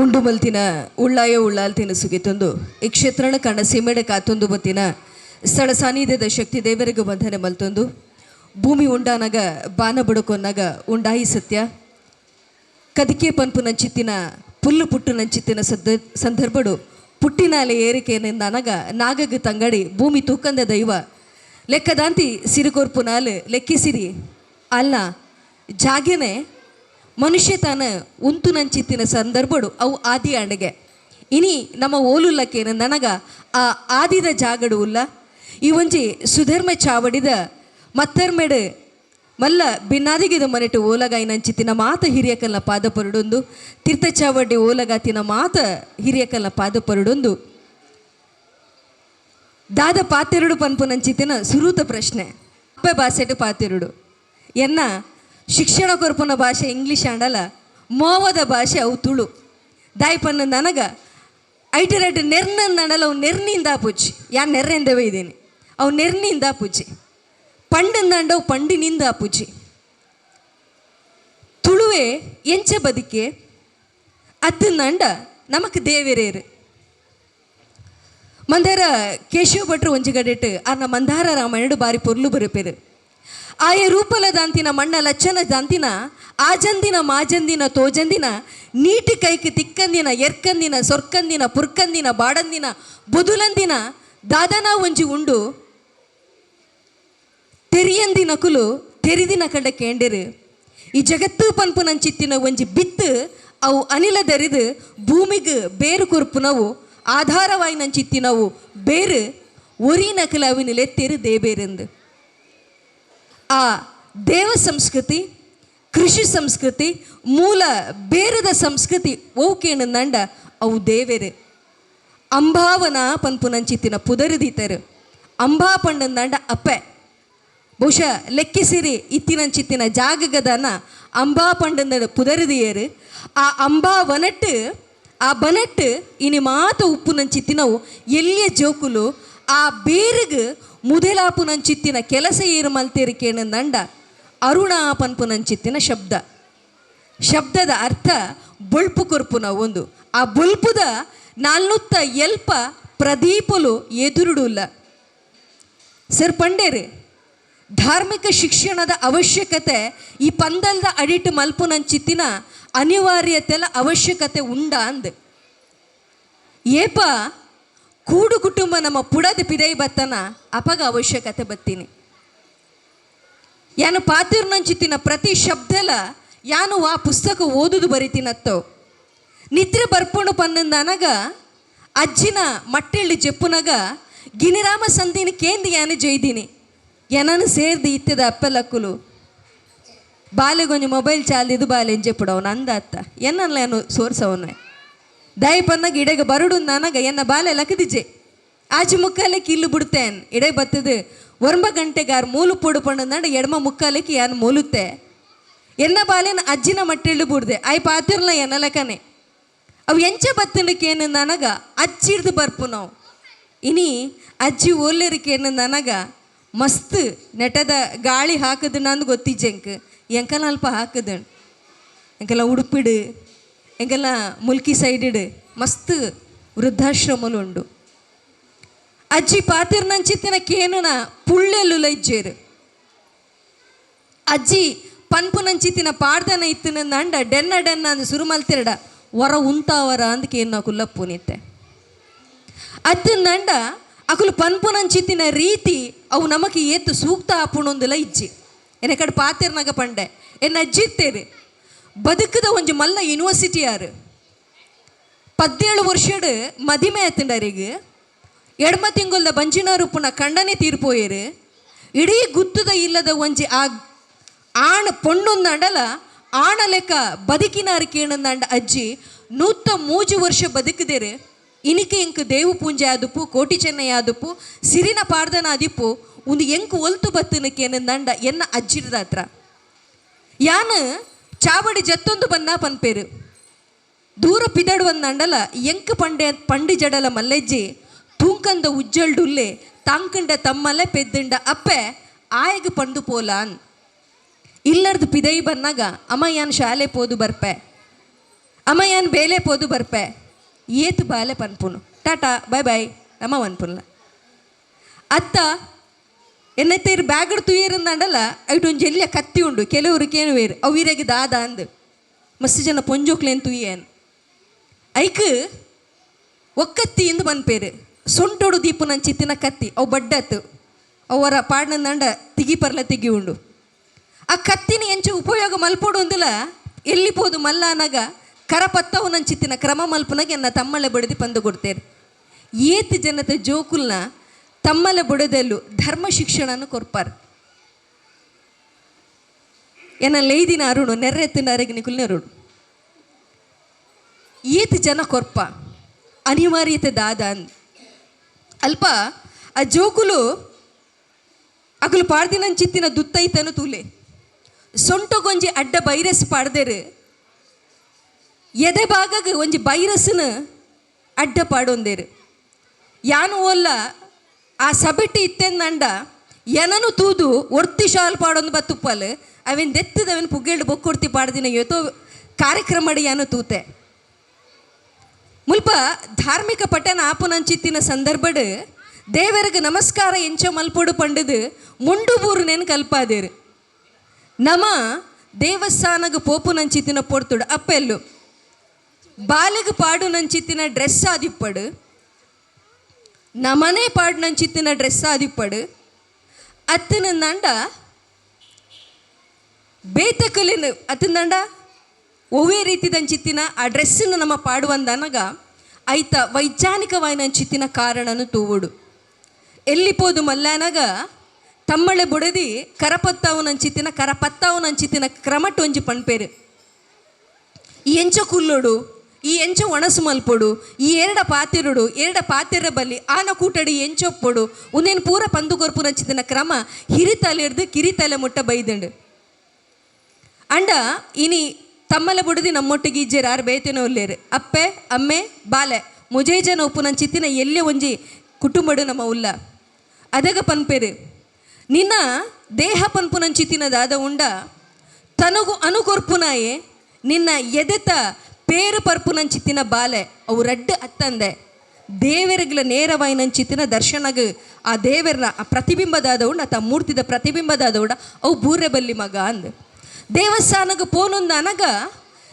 ಉಂಡು ಮಲ್ತಿನ ಉಳ್ಳಾಯ ಉಳ್ಳಾಲ್ತಿನ ಸುಗಿತೊಂದು ಈ ಕ್ಷೇತ್ರನ ಕಂಡ ಸೀಮೆಡೆ ಕಾತೊಂದು ಬತ್ತಿನ, ಸ್ಥಳ ಸಾನ್ನಿಧ್ಯದ ಶಕ್ತಿ ದೇವರಿಗೆ ಬಂಧನೆ ಮಲ್ತೊಂದು ಭೂಮಿ ಉಂಡಾನಾಗ, ಬಾನ ಬುಡಕೊನ್ನಾಗ ಉಂಡಾಯಿ ಸತ್ಯ. ಕದಿಕೆ ಪನ್ಪು ನಂಚಿತ್ತಿನ, ಪುಲ್ಲು ಪುಟ್ಟು ನಂಚಿತ್ತಿನ ಸದ್ದ, ಸಂದರ್ಭಡು. ಪುಟ್ಟಿನಾಲೆ ಏರಿಕೆಯಿಂದ ನನಗ ನಾಗಗ ತಂಗಡಿ, ಭೂಮಿ ತೂಕಂದ ದೈವ. ಲೆಕ್ಕದಾಂತಿ ಸಿರಿಗೊರ್ಪು ನಾಲ್, ಲೆಕ್ಕಿಸಿರಿ. ಅಲ್ಲ ಜಾಗೆನೆ ಮನುಷ್ಯ ತಾನ ಉಂತು ನಂಚಿತ್ತಿನ ಸಂದರ್ಭಡು ಅವು ಆದಿ ಅಂಡಗೆ ಇನಿ ನಮ್ಮ ಓಲುಲ್ಲಕ್ಕೇನು ನನಗ ಆ ಆದಿದ ಜಾಗಡು ಉಲ್ಲ. ಈ ಒಂಜಿ ಸುಧರ್ಮ ಚಾವಡಿದ ಮತ್ತರ್ಮೆಡು ಮಲ್ಲ ಭಿನ್ನಾದಿಗಿದ ಮನೆಟು ಓಲಗಾಯಿ ನಂಚಿತ್ತಿನ ಮಾತ ಹಿರಿಯಕಲ್ಲ ಪಾದ ಪರುಡೊಂದು ತೀರ್ಥಚಾವಡ್ಡಿ ಓಲಗಾತಿನ ಮಾತ ಹಿರಿಯಕಲ್ಲ ಪಾದ ಪರುಡೊಂದು ದಾದ ಪಾತೆರಡು ಪನ್ಪು ನಂಚಿತ್ತಿನ ಸುರೂತ ಪ್ರಶ್ನೆ. ಅಪ್ಪ ಬಾಸೆಟು ಪಾತೆರಡು. ಎನ್ನ ಶಿಕ್ಷಣ ಕೊರ್ಪುನ ಭಾಷೆ ಇಂಗ್ಲೀಷ್ ಆಂಡಲ ಮೋವದ ಭಾಷೆ ಅವು ತುಳು. ದಾಯ್ಪನ್ನ ನನಗ, ಐಟರೆಡ್ ನೆರ್ನ ಅಂಡಲ ಅವು ನೆರ್ನಿಂದ ಪುಜ್ಜಿ. ಯಾ ನೆರ್ರೆಂದವೇ ಇದ್ದೀನಿ ಅವು ನೆರ್ನಿಂದ ಪುಜ್ಜಿ. ಪಂಡಂದಾಂಡ ಅವು ಪಂಡಿನಿಂದ ಪೂಜಿ ತುಳುವೆ ಎಂಚ ಬದುಕೆ ಅತ್ತಂದಾಂಡ ನಮಕ್ ದೇವೇರೇರು. ಮಂದಾರ ಕೇಶವ ಭಟ್ರು ಒಂಜಿಗಡೆಟ್ ಆರ್ನ ಮಂದಾರ ರಾಮಾಯಣಡು ಬಾರಿ ಪೊರ್ಲು ಬರುಪೇರು. ಆಯ ಲಚ್ಚನ ದಾಂತಿನ, ಆಜಂದಿನ, ಮಾಜಂದಿನ, ತೋಜಂದಿನ, ನೀಟಿ ಕೈಕಿ ತಿಕ್ಕಂದಿನ, ಎರ್ಕಂದಿನ, ಸೊರ್ಕಂದಿನ, ಪುರ್ಕಂದಿನ, ಬಾಡಂದಿನ, ಬುದುಲಂದಿನ, ದಾದನ ಒಂಜಿ ಉಂಡು. ತೆರಿಯಂದಿನ ಕುಲು ತೆರಿದಿನ ಕಂಡ ಕೇಂಡೆರು. ಈ ಜಗತ್ತು ಪನ್ಪುನಂಚಿತ್ತಿನ ಒಂಜಿ ಬಿತ್ತು, ಅವು ಅನಿಲ ದರಿದು, ಭೂಮಿಗೆ ಬೇರು ಕುರ್ಪುನವು ಆಧಾರವಾಯಿನಂಚಿತ್ತಿನವು ಬೇರು, ಒರಿ ನಕಲ ಅವಿನ ಎತ್ತೇರು ದೇಬೇರೆಂದು. ಆ ದೇವ ಸಂಸ್ಕೃತಿ, ಕೃಷಿ ಸಂಸ್ಕೃತಿ, ಮೂಲ ಬೇರದ ಸಂಸ್ಕೃತಿ, ಓಕೇನು ನಂಡ ಅವು ದೇವೆರೆ. ಅಂಬಾವನ ಪನ್ಪುನಂಚಿತ್ತಿನ ಪುದರಿದೀತರು. ಅಂಬಾ ಪಂಡಂದಂಡ ಅಪ್ಪೆ. ಬಹುಶಃ ಲೆಕ್ಕಿಸಿರಿ ಇತ್ತಿನಂಚಿತ್ತಿನ ಜಾಗಗದನ ಅಂಬಾ ಪಂಡನ ಪುದರಿದಿಯರು. ಆ ಅಂಬಾ ವನಟ್ಟು, ಆ ಬನಟ್ಟು, ಇನಿ ಮಾತ ಉಪ್ಪು ನಂಚಿತ್ತಿನವು ಎಲ್ಲಿಯ ಜೋಕುಲು, ಆ ಬೇರಿಗೆ ಮುದೆಲಾಪು ನಂಚಿತ್ತಿನ ಕೆಲಸ ಏರು ಮಲ್ತೇರಿಕೇಣ ದಂಡ ಅರುಣ ಪನ್ಪುನಂಚಿತ್ತಿನ ಶಬ್ದ. ಶಬ್ದದ ಅರ್ಥ ಬೊಳ್ಪು ಕೊರ್ಪುನ ಒಂದು. ಆ ಬುಲ್ಪುದ ನಾಲ್ನುತ್ತ ಎಲ್ಪ ಪ್ರದೀಪಲು ಎದುರುಡುಲ್ಲ. ಸರ್ ಪಂಡೇರಿ, ಧಾರ್ಮಿಕ ಶಿಕ್ಷಣದ ಅವಶ್ಯಕತೆ ಈ ಪಂದಲ್ದ ಅಡಿಟ್ ಮಲ್ಪುನಂಚಿತ್ತಿನ ಅನಿವಾರ್ಯತೆಲ ಅವಶ್ಯಕತೆ ಉಂಡ ಅಂದ್ ಏಪ ಕೂಡು ಕುಟುಂಬ ನಮ್ಮ ಪುಡದ ಪಿದೈ ಬತ್ತನ ಅಪಗ ಅವಶ್ಯಕತೆ ಬತ್ತೀನಿ. ಯಾನು ಪಾತಿರ್ನಂಚಿತ್ತಿನ ಪ್ರತಿ ಶಬ್ದಲ ಯಾನು ಆ ಪುಸ್ತಕ ಓದುದು ಬರಿತೀನತ್ತೋ. ನಿದ್ರೆ ಬರ್ಪುಣು ಪನ್ನಂದ ಅನಗ, ಅಜ್ಜಿನ ಮಟ್ಟೆಳ್ಳಿ ಜೆಪ್ಪುನಗ, ಗಿನಿರಾಮ ಸಂದಿನ ಕೇಂದಿ ಯಾನು ಜೈದಿನಿ. ಯನನು ಸೇರ್ದು ಇತ್ತದ ಅಪ್ಪಲಕ್ಕುಲು ಬಾಲೆಗೊಂದು ಮೊಬೈಲ್ ಚಾಲ್ದಿದ್ದು ಬಾಲೆ ಎಂಜೆಪ್ಪುಡವನು ಅಂದ ಅತ್ತ. ಎನ್ನಲ್ಲ ಏನು ಸೋರ್ಸವನು ದಯ ಪನ್ನಗ ಇಡೆಗ ಬರುಡು ನನಗ ಎನ್ನ ಬಾಲೆ ಲಕದಿಜೆ. ಆಚೆ ಮುಕ್ಕಾಲಕ್ಕೆ ಇಲ್ಲು ಬಿಡ್ತೇನ್ ಇಡೆ ಬತ್ತದು ಒರ್ಂಬ ಗಂಟೆಗಾರ್ ಮೂಲು ಪೋಡು ಪಂಡ ಎಡಮ ಮುಕ್ಕಾಲಕ್ಕೆ ಯಾನು ಮೂಲುತ್ತೆ. ಎನ್ನ ಬಾಲೆನ ಅಜ್ಜಿನ ಮಟ್ಟೆಳ್ಳು ಬಿಡ್ದೆ. ಆಯ್ ಪಾತಿರ್ಲ ಎನ್ನ ಲೆಕ್ಕನೆ ಅವು ಎಂಚ ಬತ್ತನಕ್ಕೆ ಏನು ನನಗ? ಅಜ್ಜಿಡ್ದು ಬರ್ಪು ನಾವು. ಇನಿ ಅಜ್ಜಿ ಓಲ್ಲೇರಿಕೆ ಏನು ನನಗ? ಮಸ್ತ್ ನೆಟದ ಗಾಳಿ ಹಾಕದು ನಂದು ಗೊತ್ತಿಜ್ಜೆಂಕ್. ಎಂಕಲ ಅಲ್ಪ ಹಾಕದು ಎಂಕೆಲ್ಲ ಉಡುಪಿಡು. ಎಂಗೆಲ್ಲ ಮುಲ್ಕಿ సైడెడ్ ವೃದ್ಧಾಶ್ರಮಲು ಉಂಡು ಅಜ್ಜಿ ಪಾತಿರ್ನಂಚಿತ್ತಿನ ಕೇನುನ ಪುಳ್ಳೆಲ್ಲು ಲೈಜ್ಜೇರು ಅಜ್ಜಿ ಪನ್ಪು ನಂಚಿತ್ತಿನ ಪಾಡ್ದನ ಇತ್ತಿನ ಅಂಡ ಡೆನ್ನ ಡೆನ್ನ ಅಂದು ಸುರು ಮಲ್ತಿರಡ ವರ ಉಂತಾವರ ಅಂದ್ ಕೇನು ನಾವು ಕುಲ್ಲಪ್ಪು ನಿತ್ತೆ ಅತ್ತಂದಂಡ ಅಕುಲು ಪನ್ಪು ನಂಚಿತ್ತಿನ ರೀತಿ ಅವು ನಮಗೆ ಏತು ಸೂಕ್ತ ಆಪುಣೊಂದಿಲ್ಲ ಇಜ್ಜಿ ಎನ್ನ ಕಡೆ ಪಾತಿರ್ನಾಗ ಪಂಡೆ ಎನ್ನ ಅಜ್ಜಿ ಇತ್ತೇರಿ ಬದುಕದ ಒಂಜಿ ಮಲ್ಲ ಯೂನಿವರ್ಸಿಟಿ ಯಾರು ಪದ್ದೇಳು ವರ್ಷಡ್ ಮದಿಮೆ ಆತಂಡರಿಗೆ ಎಡ್ಮ ತಿಂಗೊಲ್ದ ಬಂಜಿನಾರು ಪುನಃ ಖಂಡನೆ ತೀರ್ಪೋಯರು ಇಡೀ ಗುತ್ತದ ಇಲ್ಲದ ಒಂಜಿ ಆ ಆಣ ಪೊಣ್ಣೊಂದಂಡಲ ಆಣ ಲೆಕ್ಕ ಬದುಕಿನಾರು ಕೇಣಂದಂಡ ಅಜ್ಜಿ ನೂತ್ತ ಮೂಜು ವರ್ಷ ಬದುಕಿದೇರು ಇನಿಕೆ ಎಂಕ್ ದೇವು ಪೂಂಜೆ ಆದುಪ್ಪು ಕೋಟಿ ಚೆನ್ನೈ ಆದುಪ್ಪು ಸಿರಿನ ಪಾಡ್ದನ ಆದಿಪ್ಪು ಒಂದು ಎಂಕ್ ಒಲ್ತು ಬತ್ತನಕ್ಕೆ ಏನಂದಂಡ ಎನ್ನ ಅಜ್ಜಿರದ ಹತ್ರ ಯಾನು ಚಾವಡಿ ಜತ್ತೊಂದು ಬನ್ನ ಪನ್ಪೇರು. ದೂರ ಪಿದಡುವಂದಂಡಲ ಎಂಕ್ ಪಂಡೆ, ಪಂಡಿ ಜಡಲ ಮಲ್ಲೆಜ್ಜಿ, ತೂಂಕಂದ ಉಜ್ಜಲ್ಡುಲ್ಲೆ ತಾಂಕಂಡ ತಮ್ಮಲೆ ಪೆದ್ದಂಡ ಅಪ್ಪೆ, ಆಯಗ ಪಂಡು ಪೋಲಾನ್. ಇಲ್ಲರ್ದು ಪಿದೈ ಬನ್ನಾಗ ಅಮ್ಮ ಯಾನ್ ಶಾಲೆ ಪೋದು ಬರ್ಪೆ. ಅಮ್ಮ ಯಾನ್ ಬೇಲೆ ಪೋದು ಬರ್ಪೆ. ಏತು ಬಾಲೆ ಪನ್ಪುನು. ಟಾಟಾ, ಬಾಯ್ ಬಾಯ್, ನಮ್ಮ ಅನ್ಪುನ್ಲ ಅತ್ತ ಎನ್ನೈತೆ ഒരു ബാഗ് എടുത്ത് ഉയരുന്നുണ്ടല്ല ಜಲ್ಲಿಯ ಕತ್ತಿ ಉಂಡು ഉണ്ട് ಏನು ವೇರು ಅವಿರಾಗಿ ದಾದ ಅಂದು. ಮಸ್ತ್ ಜನ ಪೊಂಜೋಕ್ಲೇನು ತುಯ್ಯನ್? ಐಕ್ ಒಕ್ಕತ್ತಿ ಎಂದು ಬನ್ಪೇರು ಸೊಂಟೋಡು ದೀಪು ಚಿತ್ತಿನ ಕತ್ತಿ, ಅವು ಬಡ್ಡತ್ತು ಅವರ ಪಾಡ್ನಂದಾಂಡ ತಿಗಿ ಪರ್ಲ ತಿಗಿ ಉಂಡು. ಆ ಕತ್ತಿನ ಎಂಚ ಉಪಯೋಗ ಮಲ್ಪೋಡು ಅಂದಿಲ್ಲ, ಎಲ್ಲಿ ಪೋದು ಮಲ್ಲ ಅನಾಗ ಕರಪತ್ತವು ನನ್ನ ಚಿತ್ತಿನ ಕ್ರಮ ಮಲ್ಪನಾಗ ಎನ್ನ ತಮ್ಮಳೆ ಬಡಿದು ಪಂದು ಕೊಡ್ತೇನೆ ಏತ್ ಜನತೆ ಜೋಕುಲ್ನ ತಮ್ಮಲೆ ಬುಡದಲ್ಲೂ ಧರ್ಮ ಶಿಕ್ಷಣನ ಕೊರ್ಪಾರ್ ಏನ ಲೈದಿನ ಅರುಣು ನೆರ್ರೆತ್ತಿನ ಅರಗಿನಿಕುಲ್ ನೆರುಡು ಏತ್ ಜನ ಕೊರ್ಪ ಅನಿವಾರ್ಯತೆ ದಾದ ಅಲ್ಪ ಆ ಜೋಕುಲು ಅಗಲು ಪಾಡ್ದಿನ ಚಿತ್ತಿನ ದುತ್ತೈತನು ತೂಲೆ. ಸೊಂಟಗೊಂಜಿ ಅಡ್ಡ ಬೈರಸ್ ಪಾಡ್ದೇರು. ಎದೆ ಭಾಗಗ ಒಂಜಿ ಬೈರಸ್ನ ಅಡ್ಡ ಪಾಡೊಂದೇರು. ಯಾನು ಓಲ್ಲ ಆ ಸಬೆಟ್ಟಿ ಇತ್ತೆಂದಂಡ ಎನನು ತೂದು ಒರ್ತಿ ಶಾಲ್ ಪಾಡೊಂದು ಬತ್ತುಪ್ಪಲ್ ಅವೇನು ದೆತ್ತದ ಅವನ್ ಪುಗ್ಗೇಳು ಬೊಕ್ಕೊಡ್ತಿ ಪಾಡ್ದಿನ ಇವತ್ತು ಕಾರ್ಯಕ್ರಮ ಯಾನು ತೂತೆ. ಮುಲ್ಪ ಧಾರ್ಮಿಕ ಪಠನ ಆಪುನಂಚಿತ್ತಿನ ಸಂದರ್ಭಡ್ ದೇವರಿಗೆ ನಮಸ್ಕಾರ ಎಂಚ ಮಲ್ಪೊಡು ಪಂಡದು ಮುಂಡು ನೆನ್ ಕಲ್ಪಾದೇರು. ನಮ ದೇವಸ್ಥಾನಗ ಪೋಪು ನಂಚಿತ್ತಿನ ಪೊಡ್ತುಡು ಅಪ್ಪೆಲ್ಲು. ಬಾಲಿಗೆ ಪಾಡು ನಂಚಿತ್ತಿನ ಡ್ರೆಸ್ ಆದಿಪ್ಪಡು ನಮನೆ ಪಾಡು. ನಂಚಿತ್ತಿನ ಡ್ರೆಸ್ ಆದಿಪ್ಪಡು ಅತ್ತಿನ ಬೇತಕಲಿನ ಒವೇ ರೀತಿ ದಂಚಿತ್ತಿನ ಆ ಡ್ರೆಸ್ಸನ್ನು ನಮ್ಮ ಪಾಡುವಂದನಗ ಐತ ವೈಜ್ಞಾನಿಕವಾಯಿನಂಚಿತ್ತಿನ ಕಾರಣನು ತೂವುಡು. ಎಲ್ಲಿ ಪೋದು ಮಲ್ಲಾನಗ ತಮ್ಮಳೆ ಬುಡದಿ ಕರಪತ್ತಾವು ಕರಪತ್ತಾವುನಂಚಿತ್ತಿನ ಕರಪತ್ತಾವುನಂಚಿತ್ತಿನ ಕ್ರಮಟ್ ಒಂಜಿ ಪಣ್ಪೇರು. ಎಂಚ ಕುಲ್ಲೋಡು ಈ ಎಂಚ ಒಣಸು ಮಲ್ಪಡು, ಈ ಎರಡ ಪಾತಿರುಡು, ಎರಡ ಪಾತಿರ ಬಲ್ಲಿ ಆನ ಕೂಟಡಿ ಎಂಚೊಪ್ಪೊಡು ಉನ್ನೇನು ಪೂರ ಪಂದು ಕೊರ್ಪು ನಂಚಿತ್ತಿನ ಕ್ರಮ ಹಿರಿತಲೆ ಹಿಡ್ದು ಕಿರಿತಲೆ ಮುಟ್ಟ ಬೈದಂಡು. ಅಂಡ ಇನಿ ತಮ್ಮಲ ಬುಡದಿ ನಮ್ಮೊಟ್ಟಿಗೆ ಇಜ್ಜೇರು ಆರು ಬೇತೇನೋ ಒಲ್ಲೇರು ಅಪ್ಪೆ, ಅಮ್ಮೆ, ಬಾಲೆ ಮುಜೈ ಜನ ಉಪ್ಪು ನನ್ನ ಚಿತ್ತಿನ ಎಲ್ಲೇ ಒಂಜಿ ಕುಟುಂಬಡು ನಮ್ಮ ಉಲ್ಲ. ಅದಗ ಪನ್ಪೇರು, ನಿನ್ನ ದೇಹ ಪನ್ಪು ನನ್ನ ಚಿತ್ತಿನ ದಾದ ಉಂಡ, ತನಗು ಅನುಕೊರ್ಪುನಾಯೆ, ನಿನ್ನ ಎದೆತ ನನ್ನ ಚಿತ್ತಿನ ಬಾಲೆ, ಅವು ರಡ್ಡು ಅತ್ತಂದೆ. ದೇವರಿಗಲ ನೇರವಾಗಿ ಚಿತ್ತಿನ ದರ್ಶನಗ, ಆ ದೇವರನ್ನ ಆ ಪ್ರತಿಬಿಂಬದಾದ ಉಂಡ ಆತ ಮೂರ್ತಿದ ಪ್ರತಿಬಿಂಬದಾದ ಉಂಡ ಅವು ಬೂರೆ ಬಲ್ಲಿ ಮಗ ಅಂದ. ದೇವಸ್ಥಾನಗ ಪೋನೊಂದು ಅನಗ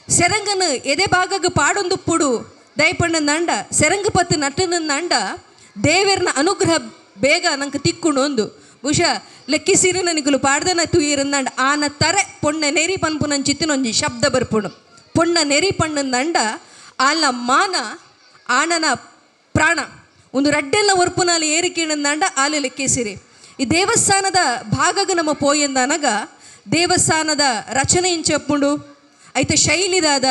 ಸೆರಂಗನ ಎದೆ ಭಾಗಗ ಪಾಡೊಂದು ಪುಡು. ದಯಪಣ್ಣ ನಂಡ, ಸೆರಂಗ ಪತ್ತು ನಟನ ನಂಡ, ದೇವರನ ಅನುಗ್ರಹ ಬೇಗ ನಂಗೆ ತಿಕ್ಕೊಂಡು ಒಂದು ಬಹುಶಃ ಲೆಕ್ಕಿಸಿರಿ ನನಗಲು ಪಾಡ್ದನ ತುಯಿರಂದಂಡ ಆನ ತರೆ ಪೊಣ್ಣ ನೇರಿ ಪನ್ಪು ನನ್ನ ಚಿತ್ತಿನ ಒಂಜಿ ಶಬ್ದ ಬರ್ಪುಣು. ಪೊಣ್ಣ ನೆರಿ ಪಣ್ಣಂದಂಡ ಆಲ ಮಾನ ಆನನ ಪ್ರಾಣ. ಒಂದು ರಡ್ಡೆಲ್ಲ ಒರ್ಪುನಾಲಿ ಏರಿಕೆಣಂದಂಡ ಆಲೆ ಲೆಕ್ಕಿಸಿರಿ. ಈ ದೇವಸ್ಥಾನದ ಭಾಗಗ ನಮ್ಮ ಪೋಯಂದನಗ ದೇವಸ್ಥಾನದ ರಚನೆ ಎಂಚಪ್ಪುಂಡು ಐತ ಶೈಲಿದಾದ,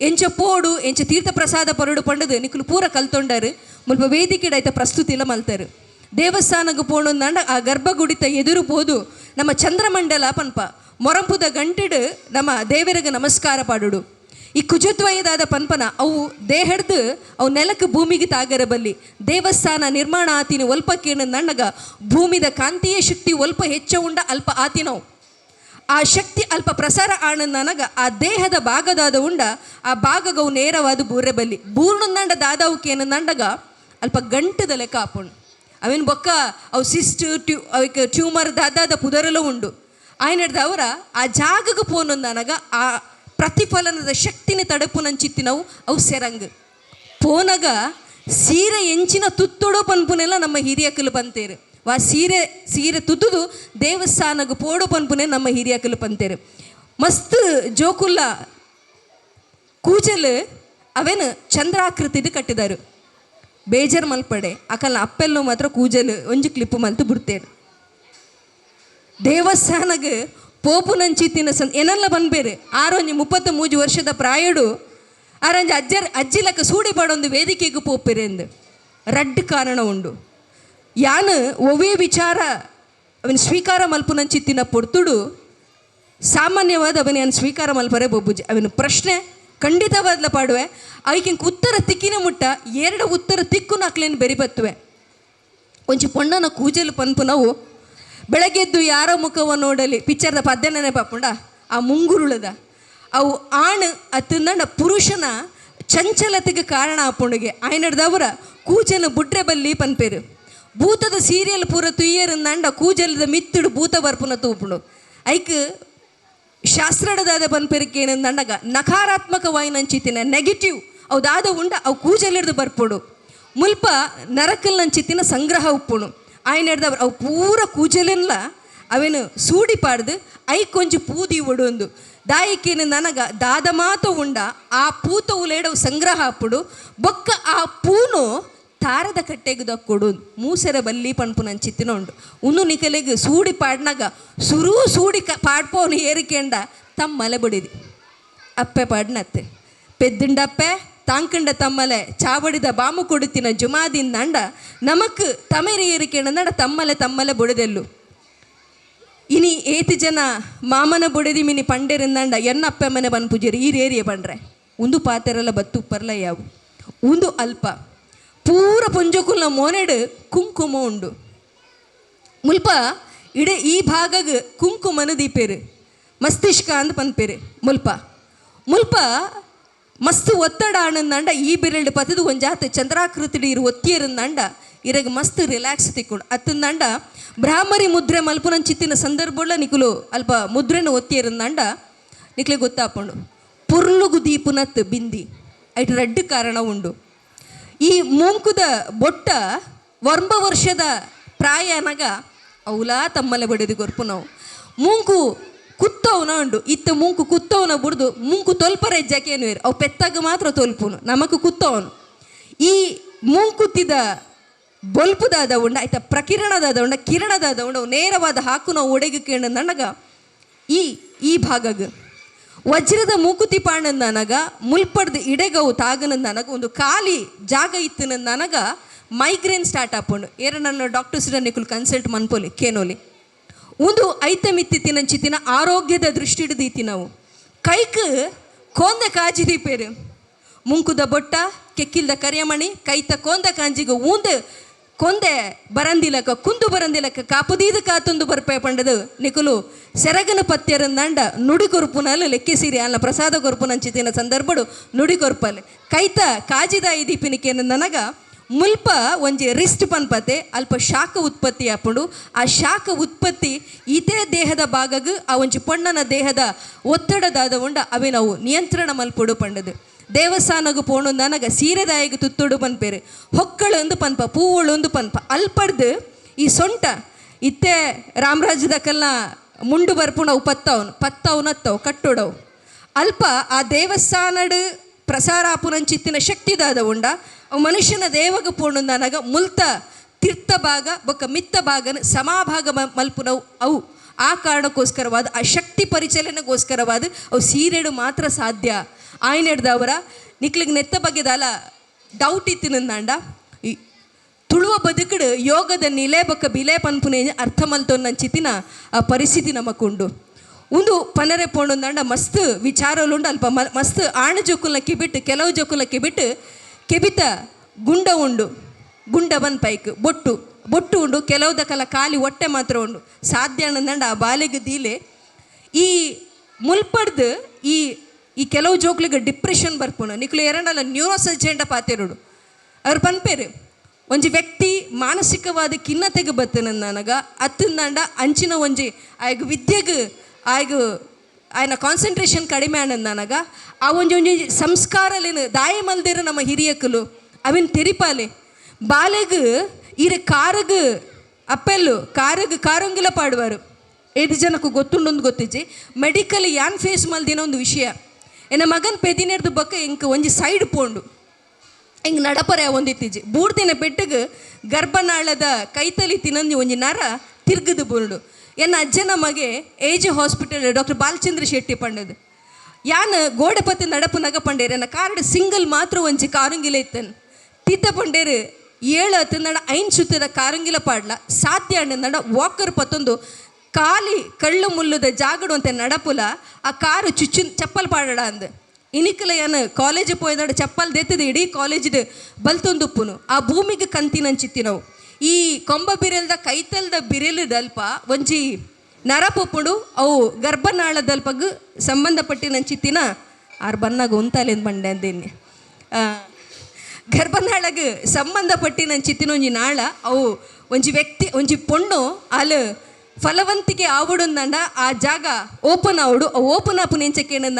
ಎಂಚ ಪೋಡು, ಎಂಚ ತೀರ್ಥ ಪ್ರಸಾದ ಪರಡು ಪಂಡದು ನಿಕ್ಕಲು ಪೂರ ಕಲ್ತೊಂಡರು, ಮುಲ್ಪ ವೇದಿಕೆಡ್ ಐತ ಪ್ರಸ್ತುತಿಲ ಮಲ್ತರು. ದೇವಸ್ಥಾನಗ ಪೋಣಂದಾಂಡ ಆ ಗರ್ಭಗುಡಿತ ಎದುರು ನಮ್ಮ ಚಂದ್ರಮಂಡಲ ಪನ್ಪ, ಮೊರಂಪುದ ಗಂಟಿಡು ನಮ್ಮ ದೇವರಿಗೆ ನಮಸ್ಕಾರ ಪಾಡುಡು. ಈ ಕುಜದ್ವಯದಾದ ಪನ್ಪನ ಅವು ದೇಹಡ್ದು ಅವು ನೆಲಕ್ಕೆ ಭೂಮಿಗೆ ತಾಗರ ಬಲ್ಲಿ, ದೇವಸ್ಥಾನ ನಿರ್ಮಾಣ ಆತಿನ ಒಲ್ಪ ಕೇಳಂದಣ್ಣಗ ಭೂಮಿದ ಕಾಂತೀಯ ಶಕ್ತಿ ಒಲ್ಪ ಹೆಚ್ಚ ಉಂಡ ಅಲ್ಪ ಆತಿನವು. ಆ ಶಕ್ತಿ ಅಲ್ಪ ಪ್ರಸಾರ ಆಣ ನನಗ, ಆ ದೇಹದ ಭಾಗದಾದ ಉಂಡ, ಆ ಭಾಗಗವು ನೇರವಾದ ಬೂರೆ ಬಲ್ಲಿ ಬೂರ್ಣಂದಂಡ ಕೇನ ನಂಡಗ ಅಲ್ಪ ಗಂಟದ ಲೆಕ್ಕ ಅವೇನು ಬೊಕ್ಕ ಅವ್ ಸಿಸ್ಟ್ ಟ್ಯೂ ಅವಕ್ಕೆ ಟ್ಯೂಮರ್ ದಾದಾದ ಪುದರಲ ಉಂಡು. ಆಯ್ನಡ್ದ ಅವರ ಆ ಜಾಗಕ್ಕೆ ಪೋನೊಂದನಗ ಆ ಪ್ರತಿಫಲನದ ಶಕ್ತಿನ ತಡಪು ನಂಚಿತ್ತಿನವು ಅವು ಸೆರಂಗ್. ಪೋನಗ ಸೀರೆ ಎಂಚಿನ ತುತ್ತೊಡೋ ಪನ್ಪುನೆಲ್ಲ ನಮ್ಮ ಹಿರಿಯಕಲು ಬಂತೇರು ವಾ ಸೀರೆ ಸೀರೆ ತುತ್ತುದು ದೇವಸ್ಥಾನಗ ಪೋಡು ಪನ್ಪುನೆ ನಮ್ಮ ಹಿರಿಯಕಲು ಬಂತೇರು ಮಸ್ತ್ ಜೋಕುಲ್ಲ ಕೂಜಲ್ ಅವೇನು ಚಂದ್ರಾಕೃತಿದು ಕಟ್ಟಿದರು. ಬೇಜಾರ್ ಮಲ್ಪಡೆ. ಅಕಲ್ನ ಅಪ್ಪೆಲ್ಲೂ ಮಾತ್ರ ಕೂಜಲ್ ಒಂಜಿ ಕ್ಲಿಪ್ ಮಲ್ತು ಬಿಡ್ತೇನೆ ದೇವಸ್ಥಾನಗ ಪೋಪು ನಂಚಿತ್ತಿನ ಸಂ ಏನೆಲ್ಲ ಬಂದ್ಬೇರೆ. ಆರೊಂಜಿ ಮುಪ್ಪತ್ತು ಮೂಜು ವರ್ಷದ ಪ್ರಾಯಡು. ಆರಂಜಿ ಅಜ್ಜರ್ ಅಜ್ಜಿಲಕ್ಕ ಸೂಡಿ ಪಾಡೊಂದು ವೇದಿಕೆಗೆ ಪೋಪಿರೆ ಎಂದು. ರಡ್ಡ್ ಕಾರಣ ಉಂಡು. ಯಾನು ಒವೇ ವಿಚಾರ ಅವನ ಸ್ವೀಕಾರ ಮಲ್ಪು ತಿನ ಪೊಡ್ತುಡು. ಸಾಮಾನ್ಯವಾದ ಅವನ ಏನು ಸ್ವೀಕಾರ ಮಲ್ಪರೆ ಬೊಬ್ಬುಜಿ. ಅವನ ಪ್ರಶ್ನೆ ಖಂಡಿತವಾದ್ಲ ಪಾಡುವೆ. ಅವಕ್ಕೆ ಉತ್ತರ ತಿಕ್ಕಿನ ಮುಟ್ಟ, ಎರಡು ಉತ್ತರ ತಿಕ್ಕು ನಾಕ್ಲೇನು ಬೆರಿಬತ್ತುವೆ ಒಂಚಿ ಪೊಣ್ಣನ ಕೂಜಲು ಪನ್ಪು ನಾವು ಬೆಳಗ್ಗೆದ್ದು ಯಾರ ಮುಖವ ನೋಡಲಿ ಪಿಕ್ಚರ್ದ ಪದ್ಯನೇ ಪಾಪುಂಡ ಆ ಮುಂಗುರುಳದ. ಅವು ಆಣ್ ಅತ್ತಂದಂಡ ಪುರುಷನ ಚಂಚಲತೆಗೆ ಕಾರಣ ಆಪುಣಿಗೆ ಆಯ್ನಡ್ದವರ ಕೂಜನ ಬುಡ್ರೆ ಬಲ್ಲಿ ಪನ್ಪೇರು. ಭೂತದ ಸೀರಿಯಲ್ ಪೂರ ತುಯ್ಯರಂದಂಡ ಕೂಜಲದ ಮಿತ್ತುಡು ಭೂತ ಬರ್ಪುನ ತೂಪುಂಡು. ಐಕ್ ಶಾಸ್ತ್ರಡದಾದ ಪನ್ಪೆರಿಕೆ ನನಗ ನಕಾರಾತ್ಮಕವಾಗಿ ನಂಚಿತ್ತಿನ ನೆಗೆಟಿವ್ ಅವು ದಾದ ಉಂಡ, ಅವು ಕೂಜಲಿಡ್ದು ಬರ್ಪುಡು. ಮುಲ್ಪ ನರಕಲ್ ನಂಚಿತ್ತಿನ ಸಂಗ್ರಹ ಉಪ್ಪುಣು. ಆಯ್ನ ಹಿಡ್ದವ್ರು ಅವು ಪೂರ ಕೂಜಲೆಲ್ಲ ಅವೇನು ಸೂಡಿ ಪಾಡ್ದು, ಐ ಕೊಂಚ ಪೂದಿ ಒಡೊಂದು. ದಾಯಿಕೇನು ನನಗ ದಾದ ಮಾತು ಉಂಡ, ಆ ಪೂತ ಉಲೇಡವು ಸಂಗ್ರಹ ಅಪ್ಪುಡು ಬೊಕ್ಕ ಆ ಪೂನು ತಾರದ ಕಟ್ಟೆಗದ ಕೊಡು, ಮೂಸರ ಬಲ್ಲಿ ಪನ್ಪು ನನ್ನ ಉಂಡು ಉನ್ನು ಸೂಡಿ ಪಾಡ್ನಾಗ, ಸುರೂ ಸೂಡಿ ಕ, ಪಾಡ್ಪೋನು ಏರಿಕೆಂಡ ತಮ್ಮಲೆ ಬಡಿದಿ. ಅಪ್ಪೆ ಪಾಡ್ನತ್ತೆ. ಪೆದ್ದಿಂಡಪ್ಪೆ ತಾಂಕಂಡ ತಮ್ಮಲೆ, ಚಾವಡಿದ ಬಾಮು ಕೊಡುತ್ತಿನ ಜುಮಾದಿಂದ ಅಂಡ ನಮಕ್ ತಮೆರೆ ಏರಿಕೆಂಡ ತಮ್ಮಲೆ ತಮ್ಮಲೆ ಬೊಡೆದೆಲ್ಲು. ಇನಿ ಏತಿ ಜನ ಮಾಮನ ಬೊಡೆದಿ ಮಿನಿ ಪಂಡೆರಿಂದಂಡ ಅಪ್ಪೆ ಮನೆ ಬನ್ ಪೂಜೆರಿ ಈ ರೇರಿಯ ಬಂಡ್ರೆ ಒಂದು ಪಾತ್ರೆಲ್ಲ ಬತ್ತು ಪರ್ಲ ಯಾವು. ಒಂದು ಅಲ್ಪ. ಪೂರ ಪೊಂಜಕುಲ್ನ ಮೋನೆಡು ಕುಂಕುಮ ಉಂಡು. ಮುಲ್ಪ ಇಡೆ ಈ ಭಾಗಗ್ ಕುಂಕುಮನ ದೀಪೇರು, ಮಸ್ತಿಷ್ಕ ಅಂತ ಪನ್ಪೇರು ಮುಲ್ಪ. ಮುಲ್ಪ ಮಸ್ತ್ ಒತ್ತಡ ಆನಂದಾಂಡ ಈ ಬೆರಳು ಪತದು ಒಂಜಾತ ಚಂದ್ರಾಕೃತಿಡಿ ಇರು ಒತ್ತಿಯರಂದಂಡ ಇರಗ ಮಸ್ತ್ ರಿಲ್ಯಾಕ್ಸ್ ತಿಕ್ಕೊಂಡು. ಅತ್ತಂದಂಡ ಬ್ರಾಹ್ಮರಿ ಮುದ್ರೆ ಮಲ್ಪುನ ಚಿತ್ತಿನ ಸಂದರ್ಭಲ್ಲ ನಿಕುಲು ಅಲ್ಪ ಮುದ್ರೆನ ಒತ್ತಿಯರಂದಂಡ ನಿಕ್ಲೆ ಗೊತ್ತಾಪಂಡು. ಪುರ್ಲುಗು ದೀಪುನತ್ ಬಿಂದಿ. ಐಟ್ ರೆಡ್ ಕಾರಣ ಉಂಡು. ಈ ಮೂಂಕುದ ಬೊಟ್ಟ ವರ್ಮ ವರ್ಷದ ಪ್ರಾಯ ಅನಗ ಅವಲಾ ತಮ್ಮಲೆ ಬಡಿದು ಗೊರ್ಪು ನಾವು. ಮೂಂಕು ಕುತ್ತವನ ಉಂಡು, ಇತ್ತ ಮೂಂಕು ಕುತ್ತವನ ಬುಡ್ದು, ಮೂಂಕು ತೊಲ್ಪರೆ ಜಕೇನು ಇರು, ಅವು ಪೆತ್ತಾಗ ಮಾತ್ರ ತೊಲ್ಪುನು, ನಮಕು ಕುತ್ತವನು. ಈ ಮೂಂಕುತ್ತಿದ ಬೊಲ್ಪುದಾದ ಉಂಡ, ಆಯ್ತ ಪ್ರಕಿರಣದಾದ ಉಂಡ, ಕಿರಣದಾದ ಉಂಡ ನೇರವಾದ ಹಾಕು ನಾವು ಒಡೆಗೆ ಕೇಳ ನನಗ ಈ ಈ ಭಾಗಗ. ವಜ್ರದ ಮೂಕುತಿ ಪಾಣನ್ ನನಗ, ಮುಲ್ಪಡ್ದು ಇಡೆಗವು ತಾಗನ ನನಗ, ಒಂದು ಖಾಲಿ ಜಾಗ ಇತ್ತು ನನಗ ಮೈಗ್ರೇನ್ ಸ್ಟಾರ್ಟ್ ಆಪುಂಡು ಏರ ನನ್ನ ಡಾಕ್ಟರ್ಸ್ ನಿಕುಲ್ ಕನ್ಸಲ್ಟ್ ಮನ್ಪೋಲಿ, ಕೇನೋಲಿ. ಒಂದು ಐತ ಮಿತ್ತಿತ್ತಿನ ಚಿತ್ತಿನ ಆರೋಗ್ಯದ ದೃಷ್ಟಿ ಹಿಡಿದೀತಿ ನಾವು ಕೈಕ್ ಕೋಂದ ಕಾಜಿದಿ ಪೇರು. ಮುಂಕುದ ಬೊಟ್ಟ, ಕೆಕ್ಕಿಲ್ದ ಕರಿಯಮಣಿ, ಕೈತ ಕೋಂದ ಕಾಂಜಿಗ ಊಂದ ಕೊಂದೆ ಬರಂದಿಲಕ, ಕುಂದು ಬರಂದಿಲಕ, ಕಾಪುದೀದ ಕಾತುಂದು ಬರ್ಪೆ ಪಂಡದು ನಿಕುಲು ಸೆರಗನ ಪತ್ಯರಂದಂಡ ನುಡಿ ಕೊರ್ಪುನಲ್ಲಿ ಲೆಕ್ಕಿಸಿರಿ ಅಲ್ಲ ಪ್ರಸಾದ ಕೊರ್ಪುನಂಚಿತಿನ ಸಂದರ್ಭಡು ನುಡಿ ಕೊರ್ಪಲ್ಲಿ ಕೈತ ಕಾಜಿದಾಯಿ ದೀಪಿನಿಕೇನ ನನಗ ಮುಲ್ಪ ಒಂಜಿ ರಿಸ್ಟ್ ಪನ್ಪತೆ, ಅಲ್ಪ ಶಾಖ ಉತ್ಪತ್ತಿ ಆಪುಂಡು ಆ ಶಾಖ ಉತ್ಪತ್ತಿ ಇದೇ ದೇಹದ ಭಾಗಗ್, ಆ ಒಂಜಿ ಪೊಣ್ಣನ ದೇಹದ ಒತ್ತಡದಾದ ಉಂಡ, ಅವೆ ನಾವು ನಿಯಂತ್ರಣ ಮಲ್ಪುಡು ಪಂಡದು. ದೇವಸ್ಥಾನಗು ಪೋಣು ನನಗ ಸೀರೆದಾಯಿಗೆ ತುತ್ತುಡು ಪನ್ಪೇರು. ಹೊಕ್ಕಳು ಒಂದು ಪನ್ಪ ಪೂವಳು ಒಂದು ಪನ್ಪ. ಅಲ್ಪಡ್ದು ಈ ಸೊಂಟ ಇತ್ತೆ ರಾಮರಾಜ್ಯದಕ್ಕೆಲ್ಲ ಮುಂಡು ಬರ್ಪುಣ ಅವು ಪತ್ತವನು ಪತ್ತವನತ್ತವು, ಕಟ್ಟುಡವು. ಅಲ್ಪ ಆ ದೇವಸ್ಥಾನಡು ಪ್ರಸಾರ ಆಪುನಂಚಿತ್ತಿನ ಶಕ್ತಿದಾದ ಉಂಡ ಮನುಷ್ಯನ ದೇವಗ ಪೋಣುಂದನಾಗ ಮುಲ್ತ ತೀರ್ಥ ಭಾಗ, ಬೊಕ್ಕ ಮಿತ್ತ ಭಾಗನ ಸಮಾಭಾಗ ಮಲ್ಪುನವು ಅವು. ಆ ಕಾರಣಕ್ಕೋಸ್ಕರವಾದ, ಆ ಶಕ್ತಿ ಪರಿಚಲನೆಗೋಸ್ಕರವಾದ ಅವು ಸೀರೆಡು ಮಾತ್ರ ಸಾಧ್ಯ. ಆಯ್ನೆಡ್ದವರ ನಿಕ್ಲಿಗೆ ನೆತ್ತ ಬಗ್ಗೆದಲ್ಲ ಡೌಟ್ ಇತ್ತು ನಂದಾಂಡ ತುಳುವ ಬದುಕಡು ಯೋಗದ ನಿಲೆ ಬಕ್ಕ ಬಿಲೆ ಪನ್ಪುನೆ ಅರ್ಥ ಮಲ್ತೊಂದಂಚಿತ್ತಿನ ಆ ಪರಿಸ್ಥಿತಿ ನಮಕುಂಡು. ಒಂದು ಪನರೆ ಪೋಣುಂದಂಡ ಮಸ್ತ್ ವಿಚಾರಲುಂಡು ಅಲ್ಪ ಮಸ್ತ್ ಆಣ ಜೋಕುಲ ಕೆಬಿಟ್ಟು ಕೆಲವು ಜೋಕುಲ ಬಿಟ್ಟು ಕೆಬಿತ ಗುಂಡ ಉಂಡು. ಗುಂಡ ಬನ್ ಪೈಕ್, ಬೊಟ್ಟು ಬೊಟ್ಟು ಉಂಡು ಕೆಲವುದಕ್ಕೆಲ್ಲ ಖಾಲಿ ಹೊಟ್ಟೆ ಮಾತ್ರ ಉಂಡು. ಸಾಧ್ಯ ಅನ್ನಂದಂಡ ಆ ಬಾಲಿಗೆ ದೀಲೆ. ಈ ಮುಲ್ಪಡ್ದು ಈ ಈ ಕೆಲವು ಜೋಕ್ಲಿಗೆ ಡಿಪ್ರೆಷನ್ ಬರ್ಪುಣ ನಿಕ್ಲು ಎರಡಲ್ಲ ನ್ಯೂರೋ ಸರ್ಜೆಂಟ ಪಾತೆರುಡು ಅವ್ರು ಪನ್ಪೇರು ಒಂಜಿ ವ್ಯಕ್ತಿ ಮಾನಸಿಕವಾದ ಖಿನ್ನತೆಗೆ ಬತ್ತನ ನನಗ ಅತ್ತಂದಂಡ ಅಂಚಿನ ಒಂಜಿ ಆಯ್ಗ ವಿದ್ಯೆಗೆ ಆಯ್ಗ ಆಯ್ನ ಕಾನ್ಸಂಟ್ರೇಷನ್ ಕಡಿಮೆ ಆನಂದ್ ನನಗ, ಆ ಒಂಜಿ ಒಂಜಿ ಸಂಸ್ಕಾರಲೇನು ದಾಯ ನಮ್ಮ ಹಿರಿಯಕಲು ಅವಿನ ತೆರಿಪಾಲೆ. ಬಾಲೆಗ್ ಇರೆ ಕಾರಗು ಅಪ್ಪೆಲ್ಲು, ಕಾರಗು ಕಾರಂಗಿಲ ಪಾಡುವರು. ಏಳು ಜನಕ್ಕೂ ಗೊತ್ತುಂಡೊಂದು ಗೊತ್ತಿಜ್ಜಿ ಮೆಡಿಕಲ್ ಯಾನ್ ಫೇಸ್ ಮಲ್ದಿನ ಒಂದು ವಿಷಯ. ಎನ್ನ ಮಗನ್ ಪೆದಿನೆರ್ದು ಬಕ್ಕ ಇಂಕ ಒಂಜಿ ಸೈಡ್ ಪೋಂಡು. ಹಿಂಗೆ ನಡಪರೆ ಒಂದಿತ್ತಿಜ್ಜಿ. ಬೂಡ್ದಿನ ಬೆಟ್ಟಗೆ ಗರ್ಭನಾಳದ ಕೈತಲಿ ತಿನ್ನಂದು ಒಂಜಿ ನರ ತಿರ್ಗದು ಬುರುಡು. ಎನ್ನ ಅಜ್ಜನ ಮಗೆ A J hospital doctor Balachandra Shetty ಪಂಡದು. ಯಾನ್ ಗೋಡೆ ಪತ್ತಿ ನಡಪುನಗ ಪಂಡೇರು. ಎನ್ನ ಕಾರ್ಡ್ ಸಿಂಗಲ್ ಮಾತ್ರ ಒಂಜಿ ಕಾರಂಗಿಲ ಇತ್ತನ್. ತಿತ್ತ ಪಂಡೇರು ಏಳು ನಡ ಐನ್ ಸುತ್ತದ ಕಾರಂಗಿಲ ಪಾಡ್ಲ. ಸಾಧ್ಯ ನಡ ವಾಕರ್ ಪತ್ತೊಂದು ಕಾಲಿ ಕಳ್ಳು ಮುಲ್ಲುದ ಜಾಗಡು ಅಂತ ನಡಪುಲ, ಆ ಕಾರು ಚುಚ್ಚು, ಚಪ್ಪಲ್ ಪಾಡಡ ಅಂದ್. ಇನಿಕಲ ಏನು ಕಾಲೇಜ್ ಪೋಯ್ದಾಡ ಚಪ್ಪಲ್ ದೆತ್ತದ ಇಡೀ ಕಾಲೇಜ್ದು ಬಲ್ತೊಂದುಪ್ಪುನು ಆ ಭೂಮಿಗೆ ಕಂತಿನಂಚಿತ್ತಿ ನಾವು. ಈ ಕೊಂಬ ಬಿರೆಲ್ದ ಕೈತಲ್ದ ಬಿರೆಲದಲ್ಪ ಒಂಜಿ ನರಪೊಪ್ಪುಡು, ಅವು ಗರ್ಭನಾಳದಲ್ಪಗ್ ಸಂಬಂಧಪಟ್ಟಿನ ಚಿತ್ತಿನ ಆರು ಬನ್ನಾಗ ಒಂತಾಲೆಂದು ಬಂಡೆ ಅಂದೇನಿ. ಗರ್ಭನಾಳಗ್ ಸಂಬಂಧಪಟ್ಟಿನ ಚಿತ್ತಿನ ಒಂಜಿ ನಾಳ, ಅವು ಒಂಜಿ ವ್ಯಕ್ತಿ, ಒಂಜಿ ಪೊಣ್ಣು ಅಲ್ಲಿ ಫಲವಂತಿಕೆ ಆವಡುಂದಂಡ ಆ ಜಾಗ ಓಪನ್ ಆವಡು ಓಪನ್ ಓಪನ್ ಆಪುನ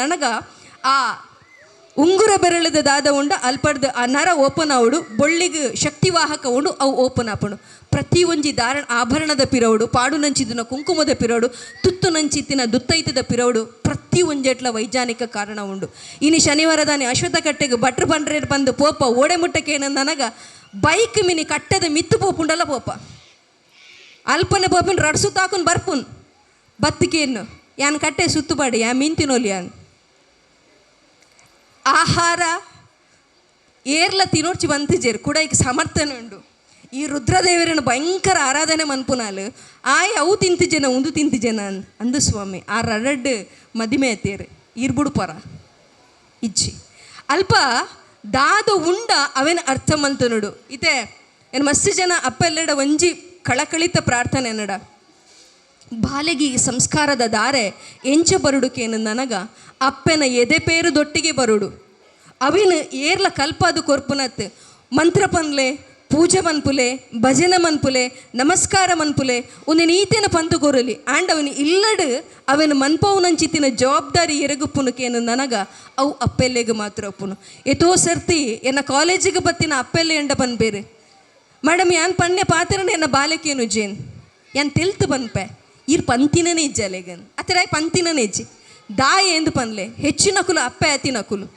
ನನಗ, ಆ ಉಂಗುರ ಬೆರಳದ ದಾದ ಉಂಡ ಅಲ್ಪಡ್ದು, ಆ ನರ ಓಪನ್ ಆವಡು, ಬೊಳ್ಳಿಗೆ ಶಕ್ತಿವಾಹಕ ಉಂಡು, ಅವು ಓಪನ್ ಆಪಣು ಪ್ರತಿ ಒಂಜಿ ದಾರಣ ಆಭರಣದ ಪಿರವಡು, ಪಾಡು ನಂಚಿದಿನ ಕುಂಕುಮದ ಪಿರವಡು, ತುತ್ತು ನಂಚಿತ್ತಿನ ದುತ್ತೈತದ ಪಿರವಡು, ಪ್ರತಿ ಒಂಜೆಟ್ಲ ವೈಜ್ಞಾನಿಕ ಕಾರಣ ಉಂಡು. ಇನಿ ಶನಿವಾರದಾನೆ ಅಶ್ವಥ ಕಟ್ಟೆಗೆ ಭಟ್ರು ಬಂದ್ರೆ ಬಂದು ಪೋಪ ಓಡೆ ಮುಟ್ಟಕ್ಕೆ ನನಗ, ಬೈಕ್ ಮಿನಿ ಕಟ್ಟದ ಮಿತ್ತು ಪೋಪುಂಡಲ್ಲ ಪೋಪ. ಅಲ್ಪನೆ ಪೋಪಿನ ರಡ್ಸು ತಾಕುನ್ ಬರ್ಪುನ್. ಬತ್ತಿಕೇನು ಯಾನ್ ಕಟ್ಟೆ ಸುತ್ತುಬಾಡಿ ಯಾ ಮಿಂತಿನೋಲಿ ಯಾನ್. ಆಹಾರ ಏರ್ಲ ತಿನ್ನೋಡ್ಚಿ ಬಂತಿಜೇರು ಕೂಡ ಈಗ ಸಮರ್ಥನೆ ಉಂಡು ಈ ರುದ್ರದೇವರನ್ನು ಭಯಂಕರ ಆರಾಧನೆ ಮನ್ಪುನಾಲು. ಆಯ್, ಅವು ತಿಂತಿಜೇನ ಉಂದು ತಿಂತಿಜೇನ ಜನ ಅಂದು ಸ್ವಾಮಿ, ಆ ರಡಡ್ ಮದಿಮೆ ಅತ್ತೇರು ಇರ್ಬುಡು ಪರ. ಇಜ್ಜಿ. ಅಲ್ಪ ದಾದ ಉಂಡ ಅವೇನು ಅರ್ಥ ಮಲ್ತನುಡು ಇತೆ, ಏನು ಮಸ್ತ್ ಜನ ಅಪ್ಪೆಲ್ಲೆಡ ಒಂಜಿ ಕಳಕಳಿತ ಪ್ರಾರ್ಥನೆ ನಡ. ಬಾಲೆಗಿ ಸಂಸ್ಕಾರದ ದಾರೆ ಎಂಚ ಬರುಡುಕೇನು ನನಗ, ಅಪ್ಪೆನ ಎದೆ ಪೇರು ದೊಟ್ಟಿಗೆ ಬರುಡು. ಅವಿನ ಏರ್ಲ ಕಲ್ಪಾದು ಕೊರ್ಪುನತ್ ಮಂತ್ರ ಪನ್ಲೆ ಪೂಜೆ ಮನ್ಪುಲೆ, ಭಜನೆ ಮನ್ಪುಲೆ, ನಮಸ್ಕಾರ ಮನ್ಪುಲೆ ಒಂದು ನೀತಿನ ಪಂತು ಕೊರಲಿ. ಆ್ಯಂಡ್ ಅವನು ಇಲ್ಲಡು ಅವನ ಮನ್ಪವನಂಚಿತ್ತಿನ ಜವಾಬ್ದಾರಿ ಎರಗುಪ್ಪುನಕೇನು ನನಗ, ಅವು ಅಪ್ಪೆಲ್ಲೆಗೆ ಮಾತ್ರ ಒಪ್ಪುನು. ಎತೋ ಸರ್ತಿ ಎನ್ನ ಕಾಲೇಜಿಗೆ ಬತ್ತಿನ ಅಪ್ಪೆಲ್ಲೆ ಎಂಡ ಪನ್ಬೇರೆ ಮೇಡಮ್, ಯಾನ್ ಪಣ್ಯ ಪಾತ್ರನ ಎನ್ನ ಬಾಲಕೇನು ಜೇನ್? ಯಾನ್ ತೆಲ್ತು ಪನ್ಪೆ ಇರ್ ಪಂತಿನೇ ಇಜ್ಜಲೆಗನ್. ಅತರ ಪಂತಿನೇ ಇಜ್ಜಿ? ದಾಯ ಎಂದು ಪನ್ಲೆ. ಹೆಚ್ಚಿನಕುಲು ಅಪ್ಪೆ ಅತಿನ ಕುಲು